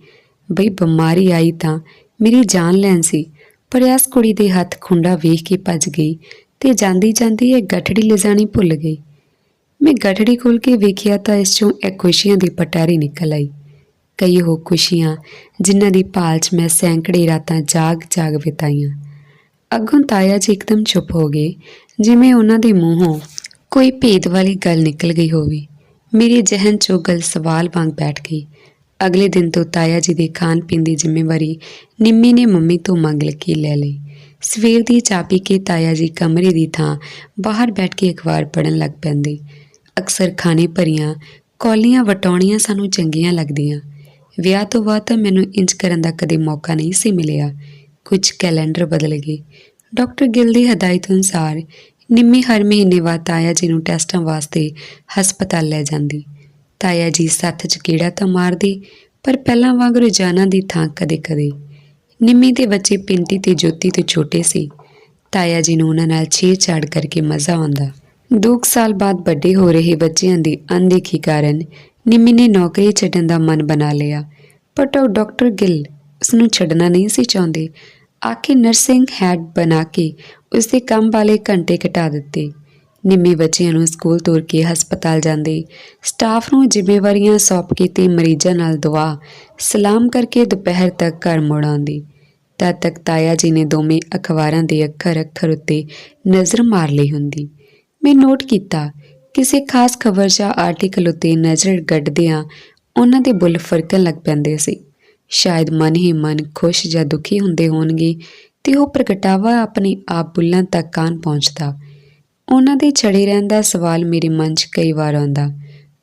ਬਈ ਬਿਮਾਰੀ ਆਈ ਤਾਂ ਮੇਰੀ ਜਾਨ ਲੈਣ ਸੀ, ਪਰ ਇਸ ਕੁੜੀ ਦੇ ਹੱਥ ਖੁੰਡਾ ਵੇਖ ਕੇ ਭੱਜ ਗਈ ਤੇ ਜਾਂਦੀ ਜਾਂਦੀ ਇਹ ਗਠੜੀ ਲਿਜਾਣੀ ਭੁੱਲ ਗਈ। ਮੈਂ ਗਠੜੀ ਖੋਲ ਕੇ ਵੇਖਿਆ ਤਾਂ ਇਸ ਚੋਂ ਇੱਕ ਖੁਸ਼ੀਆਂ ਦੀ ਪਟਾਰੀ ਨਿਕਲ ਆਈ। ਕਈ ਉਹ ਖੁਸ਼ੀਆਂ ਜਿਨ੍ਹਾਂ ਦੀ ਭਾਲ 'ਚ ਮੈਂ ਸੈਂਕੜੇ ਰਾਤਾਂ ਜਾਗ ਜਾਗ ਬਿਤਾਈਆਂ। ਅੱਗੋਂ ਤਾਇਆ ਜੀ ਇੱਕਦਮ ਚੁੱਪ ਹੋ ਗਏ, ਜਿਵੇਂ ਉਹਨਾਂ ਦੇ ਮੂੰਹੋਂ ਕੋਈ ਭੇਦ ਵਾਲੀ ਗੱਲ ਨਿਕਲ ਗਈ ਹੋਵੇ। ਮੇਰੇ ਜ਼ਿਹਨ 'ਚੋਂ ਗੱਲ ਸਵਾਲ ਵਾਂਗ ਬੈਠ ਗਈ। ਅਗਲੇ ਦਿਨ ਤੋਂ ਤਾਇਆ ਜੀ ਦੇ ਖਾਣ ਪੀਣ ਦੀ ਜ਼ਿੰਮੇਵਾਰੀ ਨਿੰਮੀ ਨੇ ਮੰਮੀ ਤੋਂ ਮੰਗ ਕੇ ਲੈ ਲਈ। ਸਵੇਰ ਦੀ ਚਾਹ ਪੀ ਕੇ ਤਾਇਆ ਜੀ ਕਮਰੇ ਦੀ ਥਾਂ ਬਾਹਰ ਬੈਠ ਕੇ ਅਖਬਾਰ ਪੜ੍ਹਨ ਲੱਗ ਪੈਂਦੇ। ਅਕਸਰ ਖਾਣੇ ਭਰੀਆਂ ਕੌਲੀਆਂ ਵਟਾਉਣੀਆਂ ਸਾਨੂੰ ਚੰਗੀਆਂ ਲੱਗਦੀਆਂ। ਵਿਆਹ ਤੋਂ ਬਾਅਦ ਤਾਂ ਮੈਨੂੰ ਇੰਜ ਕਰਨ ਦਾ ਕਦੇ ਮੌਕਾ ਨਹੀਂ ਸੀ ਮਿਲਿਆ। ਕੁਝ ਕੈਲੰਡਰ ਬਦਲ ਗਏ। ਡਾਕਟਰ ਗਿੱਲ ਦੀ ਹਦਾਇਤ ਅਨੁਸਾਰ ਨਿੰਮੀ ਹਰ ਮਹੀਨੇ ਬਾਅਦ ਤਾਇਆ ਜੀ ਨੂੰ ਟੈਸਟਾਂ ਵਾਸਤੇ ਹਸਪਤਾਲ ਲੈ ਜਾਂਦੀ। ਤਾਇਆ ਜੀ ਸੱਥ 'ਚ ਕੀੜਾ ਤਾਂ ਮਾਰਦੇ, ਪਰ ਪਹਿਲਾਂ ਵਾਂਗ ਰੋਜ਼ਾਨਾ ਦੀ ਥਾਂ ਕਦੇ-ਕਦੇ ਨਿੰਮੀ ਦੇ ਬੱਚੇ ਪਿੰਤੀ ਤੇ ਜੋਤੀ ਤੋਂ ਛੋਟੇ ਸੀ। ਤਾਇਆ ਜੀ ਨੂੰ ਉਹਨਾਂ ਨਾਲ ਛੇੜਛਾੜ ਕਰਕੇ ਮਜ਼ਾ ਆਉਂਦਾ। ਦੋ ਕੁ ਸਾਲ ਬਾਅਦ ਵੱਡੇ ਹੋ ਰਹੇ ਬੱਚਿਆਂ ਦੀ ਅਣਦੇਖੀ ਕਾਰਨ ਨਿੰਮੀ ਨੇ ਨੌਕਰੀ ਛੱਡਣ ਦਾ ਮਨ ਬਣਾ ਲਿਆ। ਪਰ ਉਹ ਡਾਕਟਰ ਗਿੱਲ ਉਸ ਨੂੰ ਛੱਡਣਾ ਨਹੀਂ ਸੀ ਚਾਹੁੰਦੇ। ਆਖਿਰ ਨਰਸਿੰਗ ਹੈਡ ਬਣਾ ਕੇ ਉਸ ਦੇ ਕੰਮ ਵਾਲੇ ਘੰਟੇ ਘਟਾ ਦਿੱਤੇ। ਨਿੰਮੀ ਬੱਚਿਆਂ ਨੂੰ ਸਕੂਲ ਤੋਰ ਕੇ ਹਸਪਤਾਲ ਜਾਂਦੇ। ਸਟਾਫ ਨੂੰ ਜ਼ਿੰਮੇਵਾਰੀਆਂ ਸੌਂਪ ਕੇ ਤੇ ਮਰੀਜ਼ਾਂ ਨਾਲ ਦੁਆ, ਸਲਾਮ ਕਰਕੇ ਦੁਪਹਿਰ ਤੱਕ ਘਰ ਮੁੜ ਆਉਂਦੀ। ਤਦ ਤੱਕ ਤਾਇਆ ਜੀ ਨੇ ਦੋਵੇਂ ਅਖਬਾਰਾਂ ਦੇ ਅੱਖਰ ਅੱਖਰ ਉੱਤੇ ਨਜ਼ਰ ਮਾਰ ਲਈ ਹੁੰਦੀ। ਮੈਂ ਨੋਟ ਕੀਤਾ, ਕਿਸੇ ਖਾਸ ਖਬਰ ਜਾਂ ਆਰਟੀਕਲ ਉੱਤੇ ਨਜ਼ਰ ਗੱਡਦਿਆਂ ਉਹਨਾਂ ਦੇ ਬੁੱਲ ਫਰਕਣ ਲੱਗ ਪੈਂਦੇ ਸੀ। ਸ਼ਾਇਦ ਮਨ ਹੀ ਮਨ ਖੁਸ਼ ਜਾਂ ਦੁਖੀ ਹੁੰਦੇ ਹੋਣਗੇ ਤੇ ਉਹ ਪ੍ਰਗਟਾਵਾ ਆਪਣੇ ਆਪ ਬੁੱਲਾਂ ਤੱਕ ਕਾਨ ਪਹੁੰਚਦਾ। ਉਹਨਾਂ ਦੇ ਛੜੇ ਰਹਿਣ ਦਾ ਸਵਾਲ ਮੇਰੇ ਮਨ 'ਚ ਕਈ ਵਾਰ ਆਉਂਦਾ,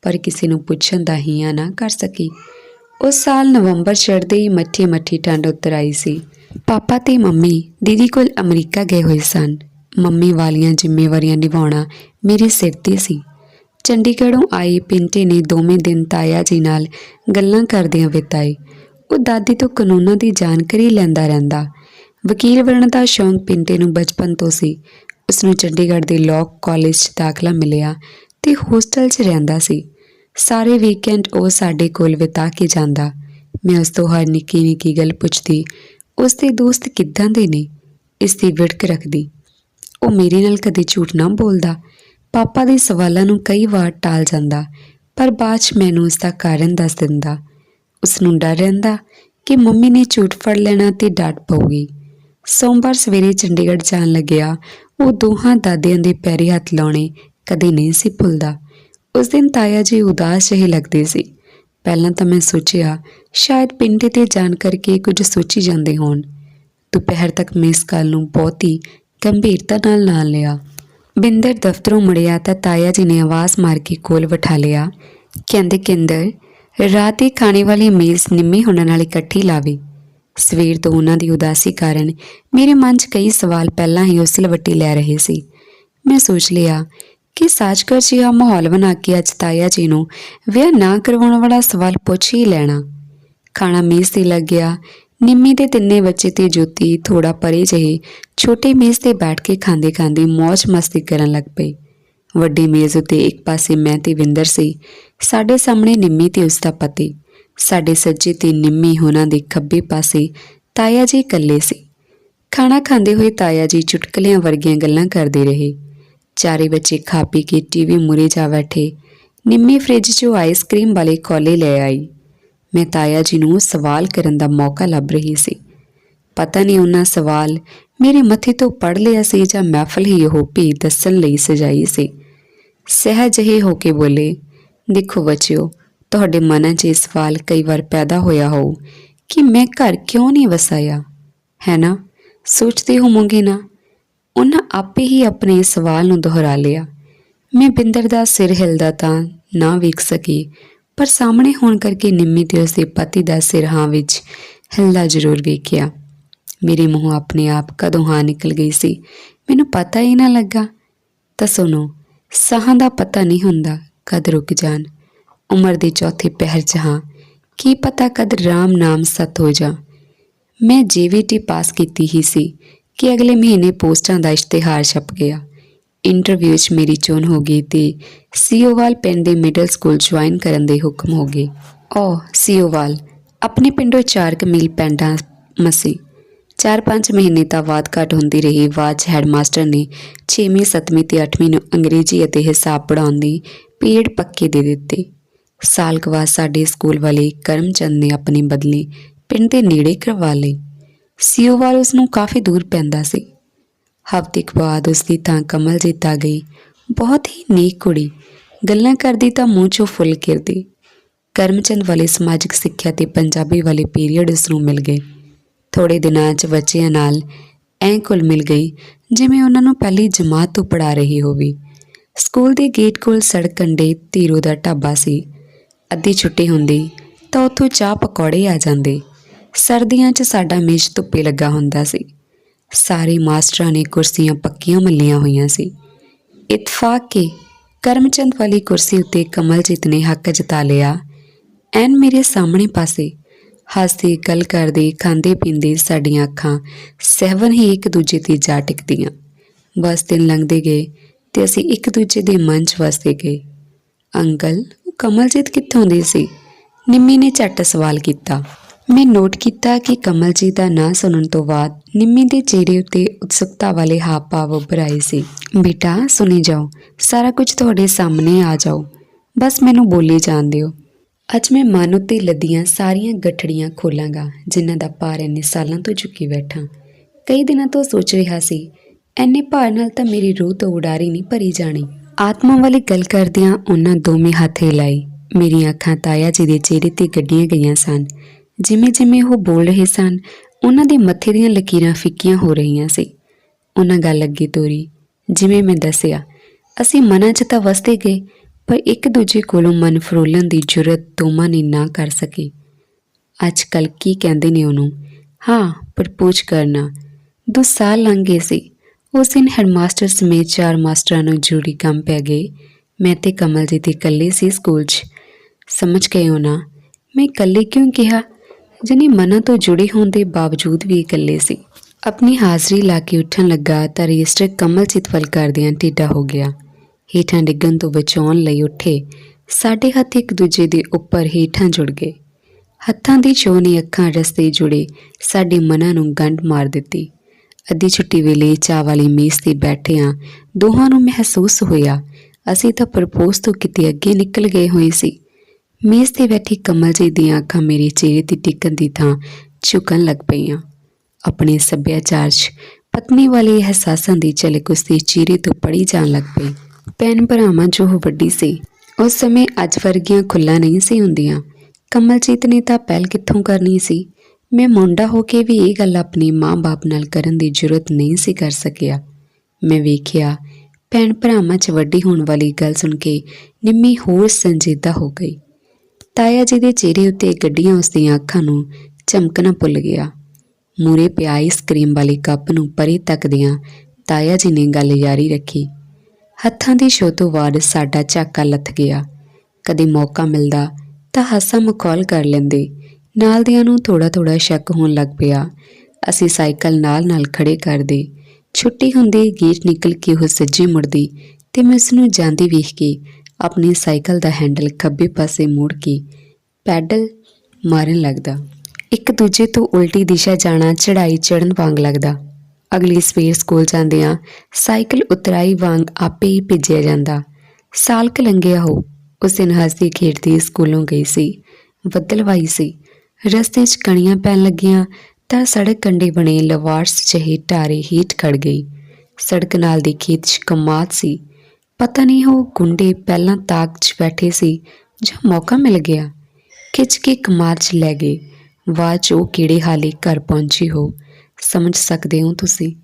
ਪਰ ਕਿਸੇ ਨੂੰ ਪੁੱਛਣ ਦਾ ਹੀਆ ਨਾ ਕਰ ਸਕੀ। ਉਸ ਸਾਲ ਨਵੰਬਰ ਚੜ੍ਹਦੇ ਹੀ ਮੱਠੀ ਮੱਠੀ ਠੰਡ ਉਤਰ ਆਈ ਸੀ। ਪਾਪਾ ਤੇ ਮੰਮੀ, ਦੀਦੀ ਕੋਲ ਅਮਰੀਕਾ ਗਏ ਹੋਏ ਸਨ। ਮੰਮੀ ਵਾਲੀਆਂ ਜ਼ਿੰਮੇਵਾਰੀਆਂ ਨਿਭਾਉਣਾ ਮੇਰੇ ਸਿਰ ਤੇ ਸੀ। ਚੰਡੀਗੜ੍ਹੋਂ ਆਏ ਪਿੰਟੇ ਨੇ ਦੋਵੇਂ ਦਿਨ ਤਾਇਆ ਜੀ ਨਾਲ ਗੱਲਾਂ ਕਰਦਿਆਂ ਬਿਤਾਏ। ਉਹ ਦਾਦੀ ਤੋਂ ਕਾਨੂੰਨਾਂ ਦੀ ਜਾਣਕਾਰੀ ਲੈਂਦਾ ਰਹਿੰਦਾ। ਵਕੀਲ ਬਣਨ ਦਾ ਸ਼ੌਂਕ ਪਿੰਟੇ ਨੂੰ ਬਚਪਨ ਤੋਂ ਸੀ। ਉਸ ਨੂੰ ਚੰਡੀਗੜ੍ਹ ਦੇ ਲਾਅ ਕਾਲਜ 'ਚ ਦਾਖਲਾ ਮਿਲਿਆ ਤੇ ਹੋਸਟਲ 'ਚ ਰਹਿੰਦਾ ਸੀ। ਸਾਰੇ ਵੀਕਐਂਡ ਉਹ ਸਾਡੇ ਕੋਲ ਬਿਤਾ ਕੇ ਜਾਂਦਾ। ਮੈਂ ਉਸ ਤੋਂ ਹਰ ਨਿੱਕੀ ਨਿੱਕੀ ਗੱਲ ਪੁੱਛਦੀ ਉਸ ਦੇ ਦੋਸਤ ਕਿੱਦਾਂ ਦੇ ਨੇ? ਇਸ ਦੀ ਵਿੜਕ ਰੱਖਦੀ। ਉਹ ਮੇਰੇ ਨਾਲ ਕਦੇ ਝੂਠ ਨਾ ਬੋਲਦਾ। ਪਾਪਾ ਦੇ ਸਵਾਲਾਂ ਨੂੰ ਕਈ ਵਾਰ ਟਾਲ ਜਾਂਦਾ, ਪਰ ਬਾਅਦ 'ਚ ਮੈਨੂੰ ਉਸ ਦਾ ਕਾਰਨ ਦੱਸ ਦਿੰਦਾ। ਉਸ ਨੂੰ ਡਰ ਰਹਿੰਦਾ ਕਿ ਮੰਮੀ ਨੇ ਝੂਠ ਫੜ ਲੈਣਾ ਤੇ ਡਾਂਟ ਪਊਗੀ। ਸੋਮਵਾਰ ਸਵੇਰੇ ਚੰਡੀਗੜ੍ਹ ਜਾਣ ਲੱਗਿਆ, ਉਹ ਦੋਹਾਂ ਦਾਦਿਆਂ ਦੇ ਪੈਰੇ ਹੱਥ ਲਾਉਣੇ ਕਦੇ ਨਹੀਂ ਸੀ ਭੁੱਲਦਾ। ਉਸ ਦਿਨ ਤਾਇਆ ਜੀ ਉਦਾਸ ਜਿਹੇ ਲੱਗਦੇ ਸੀ। ਪਹਿਲਾਂ ਤਾਂ ਮੈਂ ਸੋਚਿਆ, ਸ਼ਾਇਦ ਪਿੰਡੇ ਤੇ ਜਾਣ ਕਰਕੇ ਕੁਝ ਸੋਚੀ ਜਾਂਦੇ ਹੋਣ। ਦੁਪਹਿਰ ਤੱਕ ਮੈਂ ਇਸ ਗੱਲ ਨੂੰ ਬਹੁਤ ਹੀ ਗੰਭੀਰਤਾ ਨਾਲ ਨਾਲ ਲਿਆ। ਬਿੰਦਰ ਦਫ਼ਤਰੋਂ ਮੁੜਿਆ ਤਾਂ ਤਾਇਆ ਜੀ ਨੇ ਆਵਾਜ਼ ਮਾਰ ਕੇ ਕੋਲ ਬਿਠਾ ਲਿਆ। ਕਹਿੰਦੇ, ਕਿੰਦਰ, ਰਾਤ ਦੀ ਖਾਣੇ ਵਾਲੀ ਮੇਜ਼ ਨਿੰਮੀ ਹੁਣਾਂ ਨਾਲ ਇਕੱਠੀ ਲਾਵੇ। ਸਵੇਰ ਤੋਂ ਉਹਨਾਂ ਦੀ ਉਦਾਸੀ ਕਾਰਨ ਮੇਰੇ ਮਨ 'ਚ ਕਈ ਸਵਾਲ ਪਹਿਲਾਂ ਹੀ ਉਸਲਵੱਟੀ ਲੈ ਰਹੇ ਸੀ। ਮੈਂ ਸੋਚ ਲਿਆ ਕਿ ਸਾਜਕਰ ਜੀ ਆ ਮਾਹੌਲ ਬਣਾ ਕੇ ਅੱਜ ਤਾਇਆ ਜੀ ਨੂੰ ਵਿਆਹ ਨਾ ਕਰਵਾਉਣ ਵਾਲਾ ਸਵਾਲ ਪੁੱਛ ਹੀ ਲੈਣਾ। ਖਾਣਾ ਮੇਜ਼ ਤੇ ਲੱਗ ਗਿਆ। ਨਿੰਮੀ ਦੇ ਤਿੰਨੇ ਬੱਚੇ ਤੇ ਜੋਤੀ ਥੋੜਾ ਪਰੇ ਜਿਹੇ, ਛੋਟੇ ਮੇਜ਼ ਤੇ ਬੈਠ ਕੇ ਖਾਂਦੇ ਖਾਂਦੇ ਮौज ਮਸਤੀ ਕਰਨ ਲੱਗ ਪਈ ਵੱਡੀ ਮੇਜ਼ ਉੱਤੇ ਇੱਕ ਪਾਸੇ ਮੈਂ ਤੇ ਵਿੰਦਰ ਸੀ। ਸਾਡੇ ਸਾਹਮਣੇ ਨਿੰਮੀ ਤੇ ਉਸ ਦਾ ਪਤੀ। ਸਾਡੇ ਸੱਜੇ ਤੇ ਨਿੰਮੀ ਹੋਣਾ ਦੇ ਖੱਬੇ ਪਾਸੇ ਤਾਇਆ ਜੀ ਇਕੱਲੇ ਸੀ। ਖਾਣਾ ਖਾਂਦੇ ਹੋਏ ਤਾਇਆ ਜੀ ਚੁਟਕਲਿਆਂ ਵਰਗੀਆਂ ਗੱਲਾਂ ਕਰਦੇ ਰਹੇ। ਚਾਰੇ ਬੱਚੇ ਖਾ ਪੀ ਕੇ ਟੀਵੀ ਮੁਰੇ ਜਾ ਬੈਠੇ। ਨਿੰਮੀ ਫ੍ਰਿਜ 'ਚੋਂ ਆਈਸਕ੍ਰੀਮ ਵਾਲੇ ਕੋਲੇ ਲੈ ਆਈ। ਮੈਂ ਤਾਇਆ ਜੀ ਨੂੰ ਸਵਾਲ ਕਰਨ ਦਾ ਮੌਕਾ ਲੱਭ ਰਹੀ ਸੀ। ਪਤਾ ਨਹੀਂ ਉਹਨਾਂ ਸਵਾਲ ਮੇਰੇ ਮੱਥੇ ਤੋਂ ਪੜ ਲਿਆ ਸੀ ਜਾਂ ਮਹਿਫਲ ਹੀ ਉਹ ਭੀ ਦੱਸਣ ਲਈ ਸਜਾਈ ਸੀ। ਸਹਿਜ ਹੀ ਹੋ ਕੇ ਬੋਲੇ, ਦੇਖੋ ਬੱਚਿਓ, ਤੁਹਾਡੇ ਮਨਾਂ 'ਚ ਇਹ ਸਵਾਲ ਕਈ ਵਾਰ ਪੈਦਾ ਹੋਇਆ ਹੋ ਕਿ ਮੈਂ ਘਰ ਕਿਉਂ ਨਹੀਂ ਵਸਾਇਆ? ਹੈ ਨਾ? ਸੋਚਦੇ ਹੋਵੋਗੇ ਨਾ? ਉਹਨਾਂ ਆਪੇ ਹੀ ਆਪਣੇ ਸਵਾਲ ਨੂੰ ਦੁਹਰਾ ਲਿਆ। ਮੈਂ ਬਿੰਦਰ ਦਾ ਸਿਰ ਹਿਲਦਾ ਤਾਂ ਨਾ ਵੇਖ ਸਕੀ ਪਰ ਸਾਹਮਣੇ ਹੋਣ ਕਰਕੇ ਨਿੰਮੀ ਤੇ ਉਸਦੇ ਪਤੀ ਦਾ ਸਿਰ ਹਾਂ ਵਿੱਚ ਹਿੱਲਾ ਜ਼ਰੂਰ ਵੇਖਿਆ। ਮੇਰੇ ਮੂੰਹੋਂ ਆਪਣੇ ਆਪ ਕਦੋਂ ਹਾਂ ਨਿਕਲ ਗਈ ਸੀ? ਮੈਨੂੰ ਪਤਾ ਹੀ ਨਾ ਲੱਗਾ। ਤਾਂ ਸੁਣੋ, ਸਾਹਾਂ ਦਾ ਪਤਾ ਨਹੀਂ ਹੁੰਦਾ ਕਦ ਰੁਕ ਜਾਣ। ਉਮਰ ਦੇ ਚੌਥੇ ਪਹਿਰ 'ਚ ਹਾਂ, ਕੀ ਪਤਾ ਕਦ ਰਾਮ ਨਾਮ ਸਤ ਹੋ ਜਾ। ਮੈਂ ਜੀਵੀਟੀ ਪਾਸ ਕੀਤੀ ਹੀ ਸੀ ਕਿ ਅਗਲੇ ਮਹੀਨੇ ਪੋਸਟਾਂ ਦਾ ਇਸ਼ਤਿਹਾਰ ਛਪ ਗਿਆ। ਇੰਟਰਵਿਊ 'ਚ ਮੇਰੀ ਚੋਣ ਹੋ ਗਈ ਤੇ ਸੀਓਵਾਲ ਪਿੰਡ ਦੇ ਮਿਡਲ ਸਕੂਲ ਜੁਆਇਨ ਕਰਨ ਦੇ ਹੁਕਮ ਹੋ ਗਏ। ਓ ਸੀਓਵਾਲ, ਆਪਣੇ ਪਿੰਡੋਂ 4 ਕੁ ਮੀਲ ਪੈਂਡਾ ਮਸੀ। 4-5 ਮਹੀਨੇ ਤਾਂ ਬਾਅਦ ਘਟ ਹੁੰਦੀ ਰਹੀ। ਬਾਅਦ 'ਚ ਹੈਡਮਾਸਟਰ ਨੇ 6ਵੀਂ 7ਵੀਂ ਤੇ 8ਵੀਂ ਨੂੰ ਅੰਗਰੇਜ਼ੀ ਅਤੇ ਹਿਸਾਬ ਪੜ੍ਹਾਉਣ ਦੀ ਪੀੜ ਪੱਕੇ ਦੇ ਦਿੱਤੇ। ਸਾਲ ਕੁ ਸਾਡੇ ਸਕੂਲ ਵਾਲੇ ਕਰਮਚੰਦ ਨੇ ਆਪਣੀ ਬਦਲੀ ਪਿੰਡ ਦੇ ਨੇੜੇ ਕਰਵਾ ਲਈ। ਸੀਓਵਾਲ ਉਸ ਨੂੰ ਕਾਫੀ ਦੂਰ ਪੈਂਦਾ ਸੀ। ਹਫ਼ਤੇ ਕੁ ਬਾਅਦ ਉਸ ਦੀ ਤਾਂ ਕਮਲਜੀਤ ਆ ਗਈ। ਬਹੁਤ ਹੀ ਨੇਕ ਕੁੜੀ। ਗੱਲਾਂ ਕਰਦੀ ਤਾਂ ਮੂੰਹ 'ਚੋਂ ਫੁੱਲ ਗਿਰਦੇ ਕਰਮਚੰਦ ਵਾਲੇ ਸਮਾਜਿਕ ਸਿੱਖਿਆ ਤੇ ਪੰਜਾਬੀ ਵਾਲੇ ਪੀਰੀਅਡ ਉਸ ਨੂੰ ਮਿਲ ਗਏ। ਥੋੜੇ ਦਿਨਾਂ 'ਚ ਬੱਚਿਆਂ ਨਾਲ ਐਂ ਕੁਲ ਮਿਲ ਗਈ ਜਿਵੇਂ ਉਹਨਾਂ ਨੂੰ ਪਹਿਲੀ ਜਮਾਤ ਤੋਂ ਪੜਾ ਰਹੀ ਹੋਵੇ। ਸਕੂਲ ਦੇ ਗੇਟ ਕੋਲ ਸੜਕ ਕੰਢੇ ਧੀਰੋ ਦਾ ਢਾਬਾ ਸੀ। ਅੱਧੀ ਛੁੱਟੀ ਹੁੰਦੀ ਤਾਂ ਉੱਥੋਂ ਚਾਹ ਪਕੌੜੇ ਆ ਜਾਂਦੇ। ਸਰਦੀਆਂ 'ਚ ਸਾਡਾ ਮੇਜ਼ ਧੁੱਪੇ ਲੱਗਾ ਹੁੰਦਾ ਸੀ। ਸਾਰੇ ਮਾਸਟਰਾਂ ਨੇ ਕੁਰਸੀਆਂ ਪੱਕੀਆਂ ਮੱਲੀਆਂ ਹੋਈਆਂ ਸੀ। ਇਤਫਾਕ ਕੇ ਕਰਮਚੰਦ ਵਾਲੀ ਕੁਰਸੀ ਉੱਤੇ ਕਮਲਜੀਤ ਨੇ ਹੱਕ ਜਤਾ ਲਿਆ। ਐਨ ਮੇਰੇ ਸਾਹਮਣੇ ਪਾਸੇ ਹੱਸਦੇ ਗੱਲ ਕਰਦੇ ਖਾਂਦੇ ਪੀਂਦੇ ਸਾਡੀਆਂ ਅੱਖਾਂ ਸਹਿਵਨ ਹੀ ਇੱਕ ਦੂਜੇ ਤੇ ਜਾ ਟਿਕਦੀਆਂ। ਬਸ ਦਿਨ ਲੰਘਦੇ ਗਏ ਤੇ ਅਸੀਂ ਇੱਕ ਦੂਜੇ ਦੇ ਮਨ 'ਚ ਵਸਦੇ ਗਏ। ਅੰਕਲ, ਉਹ ਕਮਲਜੀਤ ਕਿੱਥੋਂ ਦੀ ਸੀ? ਨਿੰਮੀ ਨੇ ਝੱਟ ਸਵਾਲ ਕੀਤਾ। ਮੈਂ ਨੋਟ ਕੀਤਾ ਕਿ ਕਮਲ ਜੀ ਦਾ ਨਾਂ ਸੁਣਨ ਤੋਂ ਬਾਅਦ ਨਿੰਮੀ ਦੇ ਚਿਹਰੇ ਉੱਤੇ ਉਤਸੁਕਤਾ ਵਾਲੇ ਹਾਵ-ਭਾਵ ਉੱਭਰ ਆਏ ਸੀ। ਬੇਟਾ, ਸੁਣੀ ਜਾਓ। ਸਾਰਾ ਕੁਝ ਤੁਹਾਡੇ ਸਾਹਮਣੇ ਆ ਜਾਓ। ਬਸ ਮੈਨੂੰ ਬੋਲੀ ਜਾਣ ਦਿਓ। ਅੱਜ ਮੈਂ ਮਨ ਉੱਤੇ ਲੱਦੀਆਂ ਸਾਰੀਆਂ ਗੱਠੜੀਆਂ ਖੋਲਾਂਗਾ, ਜਿਨ੍ਹਾਂ ਦਾ ਭਾਰ ਇੰਨੇ ਸਾਲਾਂ ਤੋਂ ਚੁੱਕੀ ਬੈਠਾ। ਕਈ ਦਿਨਾਂ ਤੋਂ ਸੋਚ ਰਿਹਾ ਸੀ ਐਨੇ ਭਾਰ ਨਾਲ ਤਾਂ ਮੇਰੀ ਰੂਹ ਤੋਂ ਉਡਾਰੀ ਨਹੀਂ ਭਰੀ ਜਾਣੀ। ਆਤਮਾ ਵਾਲੀ ਗੱਲ ਕਰਦਿਆਂ ਉਹਨਾਂ ਦੋਵੇਂ ਹੱਥ ਹਿਲਾਈ ਮੇਰੀਆਂ ਅੱਖਾਂ ਤਾਇਆ ਜੀ ਦੇ ਚਿਹਰੇ ਤੇ ਗੱਡੀਆਂ ਗਈਆਂ ਸਨ। ਜਿਵੇਂ ਜਿਵੇਂ ਉਹ ਬੋਲ ਰਹੇ ਸਨ, ਉਹਨਾਂ ਦੇ ਮੱਥੇ ਦੀਆਂ ਲਕੀਰਾਂ ਫਿੱਕੀਆਂ ਹੋ ਰਹੀਆਂ ਸੀ। ਉਹਨਾਂ ਗੱਲ ਅੱਗੇ ਤੋਰੀ, ਜਿਵੇਂ ਮੈਂ ਦੱਸਿਆ, ਅਸੀਂ ਮਨਾਂ 'ਚ ਤਾਂ ਵਸਦੇ ਗਏ, ਪਰ ਇੱਕ ਦੂਜੇ ਕੋਲੋਂ ਮਨ ਫਰੋਲਣ ਦੀ ਜੁਰਤ ਦੋਵਾਂ ਨੇ ਨਾ ਕਰ ਸਕੀ। ਅੱਜ ਕੱਲ ਕੀ ਕਹਿੰਦੇ ਨੇ ਉਹਨੂੰ? ਹਾਂ ਪ੍ਰਪੋਜ਼ ਕਰਨਾ ਦੋ ਸਾਲ ਲੰਘ ਗਏ ਸੀ। ਉਸ ਦਿਨ ਹੈਡਮਾਸਟਰ ਸਮੇਤ ਚਾਰ ਮਾਸਟਰਾਂ ਨੂੰ ਜ਼ਰੂਰੀ ਕੰਮ ਪੈ ਗਏ। ਮੈਂ ਤੇ ਕਮਲਜੀਤ ਇਕੱਲੇ ਸੀ ਸਕੂਲ 'ਚ। ਸਮਝ ਗਏ ਹੋ ਨਾ? ਮੈਂ ਇਕੱਲੇ ਕਿਉਂ ਕਿਹਾ? ਜਨੀ ਮਨਾਂ ਤੋਂ ਜੁੜੇ ਹੋਣ ਦੇ ਬਾਵਜੂਦ ਵੀ ਇਕੱਲੇ ਸੀ। ਆਪਣੀ ਹਾਜ਼ਰੀ ਲਾ ਕੇ ਉੱਠਣ ਲੱਗਾ ਤਾਂ ਰਜਿਸਟਰ ਕਮਲਜੀਤ ਵੱਲ ਕਰਦਿਆਂ ਟੇਢਾ ਹੋ ਗਿਆ। ਹੇਠਾਂ ਡਿੱਗਣ ਤੋਂ ਬਚਾਉਣ ਲਈ ਉੱਠੇ। ਸਾਡੇ ਹੱਥ ਇੱਕ ਦੂਜੇ ਦੇ ਉੱਪਰ ਹੇਠਾਂ ਜੁੜ ਗਏ। ਹੱਥਾਂ ਦੀ ਚੋਣੀ ਅੱਖਾਂ ਰਸਤੇ ਜੁੜੇ। ਸਾਡੇ ਮਨਾਂ ਨੂੰ ਗੰਢ ਮਾਰ ਦਿੱਤੀ। ਅੱਧੀ ਛੁੱਟੀ ਵੇਲੇ ਚਾਹ ਵਾਲੀ ਮੇਜ਼ ਤੇ ਬੈਠਿਆਂ ਦੋਹਾਂ ਨੂੰ ਮਹਿਸੂਸ ਹੋਇਆ। ਅਸੀਂ ਤਾਂ ਪ੍ਰਪੋਜ਼ ਤੋਂ ਕਿਤੇ ਅੱਗੇ ਨਿਕਲ ਗਏ ਹੋਏ ਸੀ। ਮੇਜ਼ ਤੇ ਬੈਠੀ ਕਮਲਜੀਤ ਦੀਆਂ ਅੱਖਾਂ ਮੇਰੇ ਚਿਹਰੇ ਤੇ ਟਿਕਣ ਦੀ ਥਾਂ ਝੁਕਣ ਲੱਗ ਪਈਆਂ। ਆਪਣੇ ਸੱਭਿਆਚਾਰ 'ਚ ਪਤਨੀ ਵਾਲੇ ਅਹਿਸਾਸਾਂ ਦੀ ਝਲਕ ਉਸਦੇ ਚਿਹਰੇ ਤੋਂ ਪੜੀ ਜਾਣ ਲੱਗ ਪਈ। ਭੈਣ ਭਰਾਵਾਂ ਜੋ ਉਹ ਵੱਡੀ ਸੀ, ਉਸ ਸਮੇਂ ਅੱਜ ਵਰਗੀਆਂ ਖੁੱਲਾ ਨਹੀਂ ਸੀ ਹੁੰਦੀਆਂ। ਕਮਲਜੀਤ ਨੇ ਤਾਂ ਪਹਿਲ ਕਿੱਥੋਂ ਕਰਨੀ ਸੀ? ਮੈਂ ਮੁੰਡਾ ਹੋ ਕੇ ਵੀ ਇਹ ਗੱਲ ਆਪਣੇ ਮਾਂ-ਬਾਪ ਨਾਲ ਕਰਨ ਦੀ ਜ਼ਰੂਰਤ ਨਹੀਂ ਸੀ ਕਰ ਸਕਿਆ। ਮੈਂ ਵੇਖਿਆ, ਭੈਣ ਭਰਾਵਾਂ 'ਚ ਵੱਡੀ ਹੋਣ ਵਾਲੀ ਗੱਲ ਸੁਣ ਕੇ ਨਿੰਮੀ ਹੋਰ ਸੰਜੀਦਾ ਹੋ ਗਈ। ਤਾਇਆ ਜੀ ਦੇ ਚਿਹਰੇ ਉੱਤੇ ਗੱਡੀਆਂ ਉਸ ਦੀਆਂ ਅੱਖਾਂ ਨੂੰ ਚਮਕਣਾ ਭੁੱਲ ਗਿਆ। ਮੂਰੇ ਪਿਆ ਆਈਸਕ੍ਰੀਮ ਵਾਲੀ ਕੱਪ ਨੂੰ ਪਰੇ ਤੱਕਦਿਆਂ ਤਾਇਆ ਜੀ ਨੇ ਗੱਲ ਜਾਰੀ ਰੱਖੀ। ਹੱਥਾਂ ਦੀ ਛੋਹ ਤੋਂ ਬਾਅਦ ਸਾਡਾ ਝਾਕਾ ਲੱਥ ਗਿਆ। ਕਦੇ ਮੌਕਾ ਮਿਲਦਾ ਤਾਂ ਹਾਸਾ ਮਖੌਲ ਕਰ ਲੈਂਦੇ। ਨਾਲ ਦਿਆਂ ਨੂੰ ਥੋੜਾ ਥੋੜਾ ਸ਼ੱਕ ਹੋਣ ਲੱਗ ਪਿਆ। ਅਸੀਂ ਸਾਈਕਲ ਨਾਲ ਨਾਲ ਖੜੇ ਕਰਦੇ। ਛੁੱਟੀ ਹੁੰਦੀ ਗੇਟ ਨਿਕਲ ਕੇ ਉਹ ਸੱਜੇ ਮੁੜਦੀ ਤੇ ਮੈਂ ਉਸ ਨੂੰ ਜਾਂਦੀ ਵੇਖ ਕੇ ਆਪਣੀ ਸਾਈਕਲ ਦਾ ਹੈਂਡਲ ਖੱਬੇ ਪਾਸੇ ਮੋੜ ਕੇ ਪੈਡਲ ਮਾਰਨ ਲੱਗਦਾ। ਇੱਕ ਦੂਜੇ ਤੋਂ ਉਲਟੀ ਦਿਸ਼ਾ ਜਾਣਾ ਚੜਾਈ ਚੜਨ ਵਾਂਗ ਲੱਗਦਾ। ਅਗਲੀ ਸਵੇਰ ਸਕੂਲ ਜਾਂਦਿਆਂ ਸਾਈਕਲ ਉਤਰਾਈ ਵਾਂਗ ਆਪੇ ਹੀ ਭਿੱਜਿਆ ਜਾਂਦਾ। ਸਾਲ ਕੁ ਲੰਘਿਆ ਹੋ, ਉਸ ਦਿਨ ਹੱਸਦੀ ਖੇਡਦੀ ਸਕੂਲੋਂ ਗਈ ਸੀ, ਬੱਦਲਵਾਈ ਸੀ। ਰਸਤੇ 'ਚ ਕਣੀਆਂ ਪੈਣ ਲੱਗੀਆਂ ਤਾਂ ਸੜਕ ਕੰਢੇ ਬਣੇ ਲਵਾਰਸ ਜਿਹੇ ਟਾਰੇ ਹੀਟ ਖੜ ਗਈ। ਸੜਕ ਨਾਲ ਦੀ ਖੇਤ 'ਚ ਕਮਾਦ ਸੀ। ਪਤਾ ਨਹੀਂ ਉਹ ਗੁੰਡੇ ਪਹਿਲਾਂ ਤਾਕ 'ਚ ਬੈਠੇ ਸੀ ਜਾਂ ਮੌਕਾ ਮਿਲ ਗਿਆ। ਖਿੱਚ ਕੇ ਕਮਾਦ 'ਚ ਲੈ ਗਏ। ਵਾਹ 'ਚ ਉਹ ਕਿਹੜੇ ਹਾਲੇ ਘਰ ਪਹੁੰਚੀ ਹੋ? ਸਮਝ ਸਕਦੇ ਹੋ ਤੁਸੀਂ?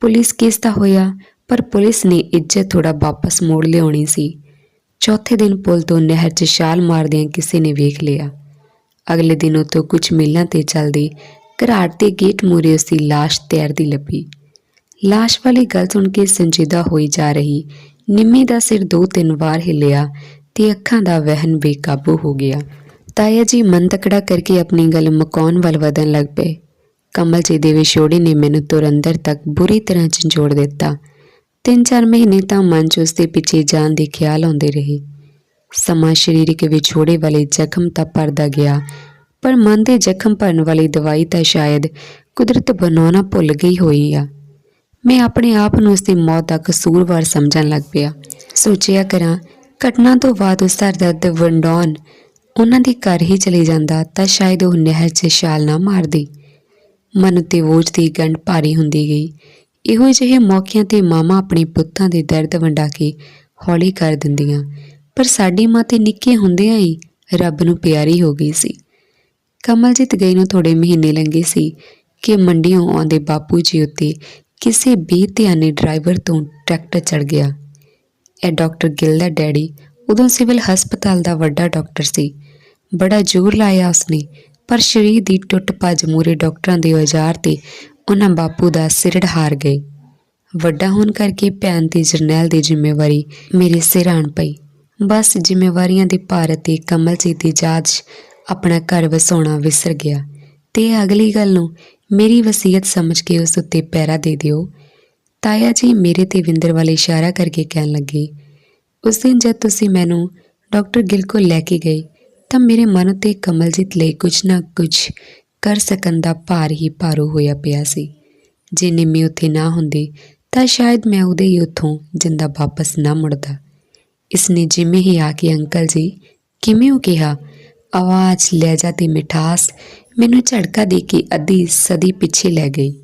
ਪੁਲਿਸ ਕੇਸ ਤਾਂ ਹੋਇਆ? ਪਰ ਪੁਲਿਸ ਨੇ ਇੱਜ਼ਤ ਥੋੜਾ ਵਾਪਸ ਮੋੜ ਲਿਆਉਣੀ ਸੀ। ਚੌਥੇ ਦਿਨ ਪੁਲ ਤੋਂ ਨਹਿਰ 'ਚ ਛਾਲ ਮਾਰਦਿਆਂ ਕਿਸੇ ਨੇ ਵੇਖ ਲਿਆ। ਅਗਲੇ ਦਿਨ ਉਤੋਂ ਕੁਝ ਮੀਲਾਂ ਤੇ ਚੱਲਦੀ ਘਰਾਟ ਦੇ ਗੇਟ ਮੂਹਰੇ ਉਸਦੀ ਲਾਸ਼ ਤੈਰਦੀ ਲੱਭੀ। ਲਾਸ਼ ਵਾਲੀ ਗੱਲ ਸੁਣ ਕੇ ਸੰਜੀਦਾ ਹੋਈ ਜਾ ਰਹੀ ਨਿੰਮੀ ਦਾ ਸਿਰ ਦੋ ਤਿੰਨ ਵਾਰ ਹਿੱਲਿਆ ਤੇ ਅੱਖਾਂ ਦਾ ਵਹਿਣ ਬੇਕਾਬੂ ਹੋ ਗਿਆ। ਤਾਇਆ ਜੀ ਮਨ ਤਕੜਾ ਕਰਕੇ ਆਪਣੀ ਗੱਲ ਮਕਾਉਣ ਵੱਲ ਵਧਣ ਲੱਗ ਪਏ। ਕਮਲ ਜੀ ਦੇ ਵਿਛੋੜੇ ਨੇ ਮੈਨੂੰ ਤੁਰੰਦਰ ਤੱਕ ਬੁਰੀ ਤਰ੍ਹਾਂ ਝੰਜੋੜ ਦਿੱਤਾ। ਤਿੰਨ ਚਾਰ ਮਹੀਨੇ ਤਾਂ ਮਨ 'ਚ ਉਸ ਦੇ ਪਿੱਛੇ ਜਾਣ ਦੇ ਖਿਆਲ ਆਉਂਦੇ ਰਹੇ। ਸਮਾਂ ਸਰੀਰਕ ਵਿਛੋੜੇ ਵਾਲੇ ਜ਼ਖਮ ਤਾਂ ਭਰਦਾ ਗਿਆ, ਪਰ ਮਨ ਦੇ ਜ਼ਖਮ ਭਰਨ ਵਾਲੀ ਦਵਾਈ ਤਾਂ ਸ਼ਾਇਦ ਕੁਦਰਤ ਬਣਾਉਣਾ ਭੁੱਲ ਗਈ ਹੋਈ ਆ। ਮੈਂ ਆਪਣੇ ਆਪ ਨੂੰ ਉਸ ਦੀ ਮੌਤ ਦਾ ਕਸੂਰਵਾਰ ਸਮਝਣ ਲੱਗ ਪਿਆ। ਸੋਚਿਆ ਕਰਾਂ, ਘਟਨਾ ਤੋਂ ਬਾਅਦ ਉਸ ਦਾ ਦਰਦ ਵੰਡਾਉਣ, ਉਹਨਾਂ ਦੇ ਘਰ ਹੀ ਚਲੇ ਜਾਂਦਾ ਤਾਂ ਸ਼ਾਇਦ ਉਹ ਨਹਿਰ 'ਚ ਛਾਲ ਨਾ ਮਾਰਦੀ। ਮਨ ਉੱਤੇ ਬੋਝ ਦੀ ਗੰਢ ਭਾਰੀ ਹੁੰਦੀ ਗਈ। ਇਹੋ ਜਿਹੇ ਮੌਕਿਆਂ ਤੇ ਮਾਮਾ ਆਪਣੇ ਪੁੱਤਾਂ ਦੇ ਦਰਦ ਵੰਡਾ ਕੇ ਹੌਲੀ ਕਰ ਦਿੰਦੀਆਂ, ਪਰ ਸਾਡੀ ਮਾਂ ਤੇ ਨਿੱਕੇ ਹੁੰਦਿਆਂ ਹੀ ਰੱਬ ਨੂੰ ਪਿਆਰੀ ਹੋ ਗਈ ਸੀ। ਕਮਲਜੀਤ ਗਈ ਨੂੰ ਥੋੜੇ ਮਹੀਨੇ ਲੰਘੇ ਸੀ ਕਿ ਮੰਡੀੋਂ ਆਉਂਦੇ ਬਾਪੂ ਜੀ ਉੱਤੇ ਕਿਸੇ ਬੇਧਿਆਨੇ ਡਰਾਈਵਰ ਤੋਂ ਟਰੈਕਟਰ ਚੜ ਗਿਆ। ਇਹ ਡਾਕਟਰ ਗਿੱਲ ਦਾ ਡੈਡੀ ਉਦੋਂ ਸਿਵਲ ਹਸਪਤਾਲ ਦਾ ਵੱਡਾ ਡਾਕਟਰ ਸੀ। ਬੜਾ ਜ਼ੋਰ ਲਾਇਆ ਉਸਨੇ, ਪਰ ਸਰੀਰ ਦੀ ਟੁੱਟ ਭੱਜ ਮੂਰੇ ਡਾਕਟਰਾਂ ਦੇ ਔਜ਼ਾਰ ਤੇ ਉਹਨਾਂ ਬਾਪੂ ਦਾ ਸਿਰੜ ਹਾਰ ਗਏ। ਵੱਡਾ ਹੋਣ ਕਰਕੇ ਭੈਣ ਤੇ ਜਰਨੈਲ ਦੀ ਜ਼ਿੰਮੇਵਾਰੀ ਮੇਰੇ ਸਿਰ ਆਣ ਪਈ। ਬਸ ਜ਼ਿੰਮੇਵਾਰੀਆਂ ਦੇ ਭਾਰਤ ਤੇ ਕਮਲਜੀਤ ਦੀ ਜਾਚ ਆਪਣਾ ਘਰ ਵਸਾਉਣਾ ਵਿਸਰ ਗਿਆ। ਤੇ ਅਗਲੀ ਗੱਲ ਨੂੰ ਮੇਰੀ ਵਸੀਅਤ ਸਮਝ ਕੇ ਉਸ ਉੱਤੇ ਪੈਰਾ ਦੇ ਦਿਓ। ਤਾਇਆ ਜੀ ਮੇਰੇ ਤੇ ਵਿੰਦਰ ਵਾਲੇ ਇਸ਼ਾਰਾ ਕਰਕੇ ਕਹਿਣ ਲੱਗੇ, ਉਸ ਦਿਨ ਜਦ ਤੁਸੀਂ ਮੈਨੂੰ ਡਾਕਟਰ ਗਿਲ ਕੋਲ ਲੈ ਕੇ ਗਏ, ਤਾਂ ਮੇਰੇ ਮਨ ਉੱਤੇ ਕਮਲਜੀਤ ਲਈ ਕੁਝ ਨਾ ਕੁਝ ਕਰ ਸਕਣ ਦਾ ਭਾਰ ਹੀ ਭਾਰੂ ਹੋਇਆ ਪਿਆ ਸੀ। ਜੇ ਨਿੰਮੀ ਉੱਥੇ ਨਾ ਹੁੰਦੀ, ਤਾਂ ਸ਼ਾਇਦ ਮੈਂ ਉਹਦੇ ਹੀ ਉੱਥੋਂ ਜਿੰਦਾ ਵਾਪਸ ਨਾ ਮੁੜਦਾ। ਇਸਨੇ ਜਿਵੇਂ ਹੀ ਆ ਕੇ ਅੰਕਲ ਜੀ, ਕਿਵੇਂ ਹੋ ਕਿਹਾ, ਆਵਾਜ਼ ਲਹਿਜਾ ਤੇ ਮਿਠਾਸ ਮੈਨੂੰ ਝੜਕਾ ਦੇ ਕੇ ਅੱਧੀ ਸਦੀ ਪਿੱਛੇ ਲੈ ਗਈ।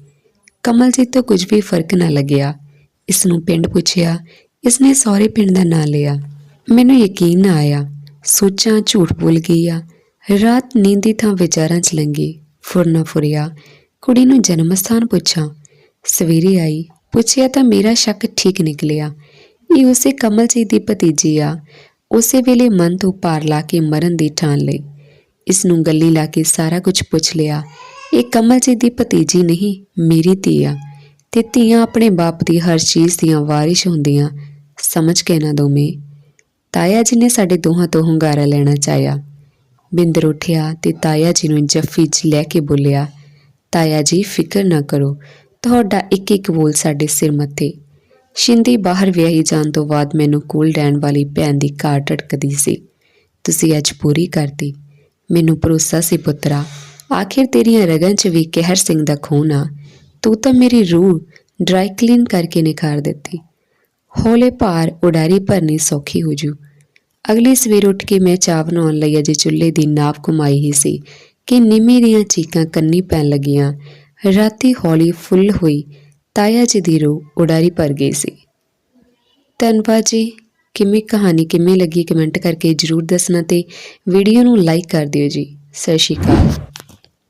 ਕਮਲਜੀਤ ਤੋਂ ਕੁਝ ਵੀ ਫ਼ਰਕ ਨਾ ਲੱਗਿਆ। ਇਸ ਨੂੰ ਪਿੰਡ ਪੁੱਛਿਆ। ਇਸਨੇ ਸਹੁਰੇ ਪਿੰਡ ਦਾ ਨਾਂ ਲਿਆ। ਮੈਨੂੰ ਯਕੀਨ ਨਾ ਆਇਆ। ਸੋਚਾਂ ਝੂਠ ਬੋਲ ਆ ਰਾਤ ਨੀਂਦੀ ਥਾਂ ਵਿਚਾਰਾਂ ਚ ਲੰਗੀ ਫੁਰਨਾ ਫੁਰਿਆ। ਕੁੜੀ ਨੂੰ ਜਨਮ ਸਥਾਨ ਪੁੱਛਾਂ। ਸਵੇਰੇ ਆਈ। ਪੁੱਛਿਆ ਤਾਂ ਮੇਰਾ ਸ਼ੱਕ ਠੀਕ ਨਿਕਲਿਆ। ਇਹ ਉਸੇ ਕਮਲਜੀਤ ਦੀ ਭਤੀਜੀ ਆ। ਉਸੇ ਵੇਲੇ ਮਨ ਤੋਂ ਪਾਰ ਲਾ ਕੇ ਮਰਨ ਦੀ ਠਾਣ ਲਈ। ਇਸ ਨੂੰ ਗੱਲੀ ਲਾ ਕੇ ਸਾਰਾ ਕੁਝ ਪੁੱਛ ਲਿਆ। ਇਹ ਕਮਲ ਜੀ ਦੀ ਭਤੀਜੀ ਨਹੀਂ, ਮੇਰੀ ਧੀ ਆ ਤੇ ਧੀਆਂ ਆਪਣੇ ਬਾਪ ਦੀ ਹਰ ਚੀਜ਼ ਦੀਆਂ ਵਾਰਿਸ਼ ਹੁੰਦੀਆਂ। ਸਮਝ ਕੇ ਨਾ ਦੋਵੇਂ। ਤਾਇਆ ਜੀ ਨੇ ਸਾਡੇ ਦੋਹਾਂ ਤੋਂ ਹੁੰਗਾਰਾ ਲੈਣਾ ਚਾਹਿਆ। ਬਿੰਦਰ ਉੱਠਿਆ ਤੇ ਤਾਇਆ ਜੀ ਨੂੰ ਜੱਫੀ 'ਚ ਲੈ ਕੇ ਬੋਲਿਆ, ਤਾਇਆ ਜੀ, ਫਿਕਰ ਨਾ ਕਰੋ, ਤੁਹਾਡਾ ਇੱਕ ਇੱਕ ਬੋਲ ਸਾਡੇ ਸਿਰ ਮੱਥੇ। ਸ਼ਿੰਦੀ ਬਾਹਰ ਵਿਆਹੀ ਜਾਣ ਤੋਂ ਬਾਅਦ ਮੈਨੂੰ ਕੋਲ ਰਹਿਣ ਵਾਲੀ ਭੈਣ ਦੀ ਘਾਟ ਟਟਕਦੀ ਸੀ। ਤੁਸੀਂ ਅੱਜ ਪੂਰੀ ਕਰਤੀ। ਮੈਨੂੰ ਭਰੋਸਾ ਸੀ ਪੁੱਤਰਾ, ਆਖਿਰ ਤੇਰੀਆਂ ਰਗਾਂ 'ਚ ਵੀ ਕਹਿਰ ਸਿੰਘ ਦਾ ਖੂਨ ਆ। ਤੂੰ ਤਾਂ ਮੇਰੀ ਰੂਹ ਡਰਾਈ ਕਲੀਨ ਕਰਕੇ ਨਿਖਾਰ ਦਿੱਤੀ। ਹੌਲੇ ਭਾਰ ਉਡਾਰੀ ਭਰਨੀ ਸੌਖੀ ਹੋ ਜੂ। ਅਗਲੀ ਸਵੇਰ ਉੱਠ ਕੇ ਮੈਂ ਚਾਹ ਬਣਾਉਣ ਲਈ ਅਜੇ ਚੁੱਲ੍ਹੇ ਦੀ ਨਾਪ ਘੁਮਾਈ ਹੀ ਸੀ ਕਿ ਨਿੰਮੀ ਦੀਆਂ ਚੀਕਾਂ ਕੰਨੀ ਪੈਣ ਲੱਗੀਆਂ। ਰਾਤੀ ਹੌਲੀ ਫੁੱਲ ਹੋਈ ਤਾਇਆ ਜੀ ਦੀ ਰੂਹ ਉਡਾਰੀ ਭਰ ਗਈ ਸੀ। ਧੰਨਵਾਦ ਜੀ। ਕਿਵੇਂ ਕਹਾਣੀ ਕਿਵੇਂ ਲੱਗੀ ਕਮੈਂਟ ਕਰਕੇ ਜਰੂਰ ਦੱਸਣਾ ਤੇ ਵੀਡੀਓ ਨੂੰ ਲਾਈਕ ਕਰ ਦਿਓ ਜੀ। ਸਤਿ ਸ਼੍ਰੀ ਅਕਾਲ।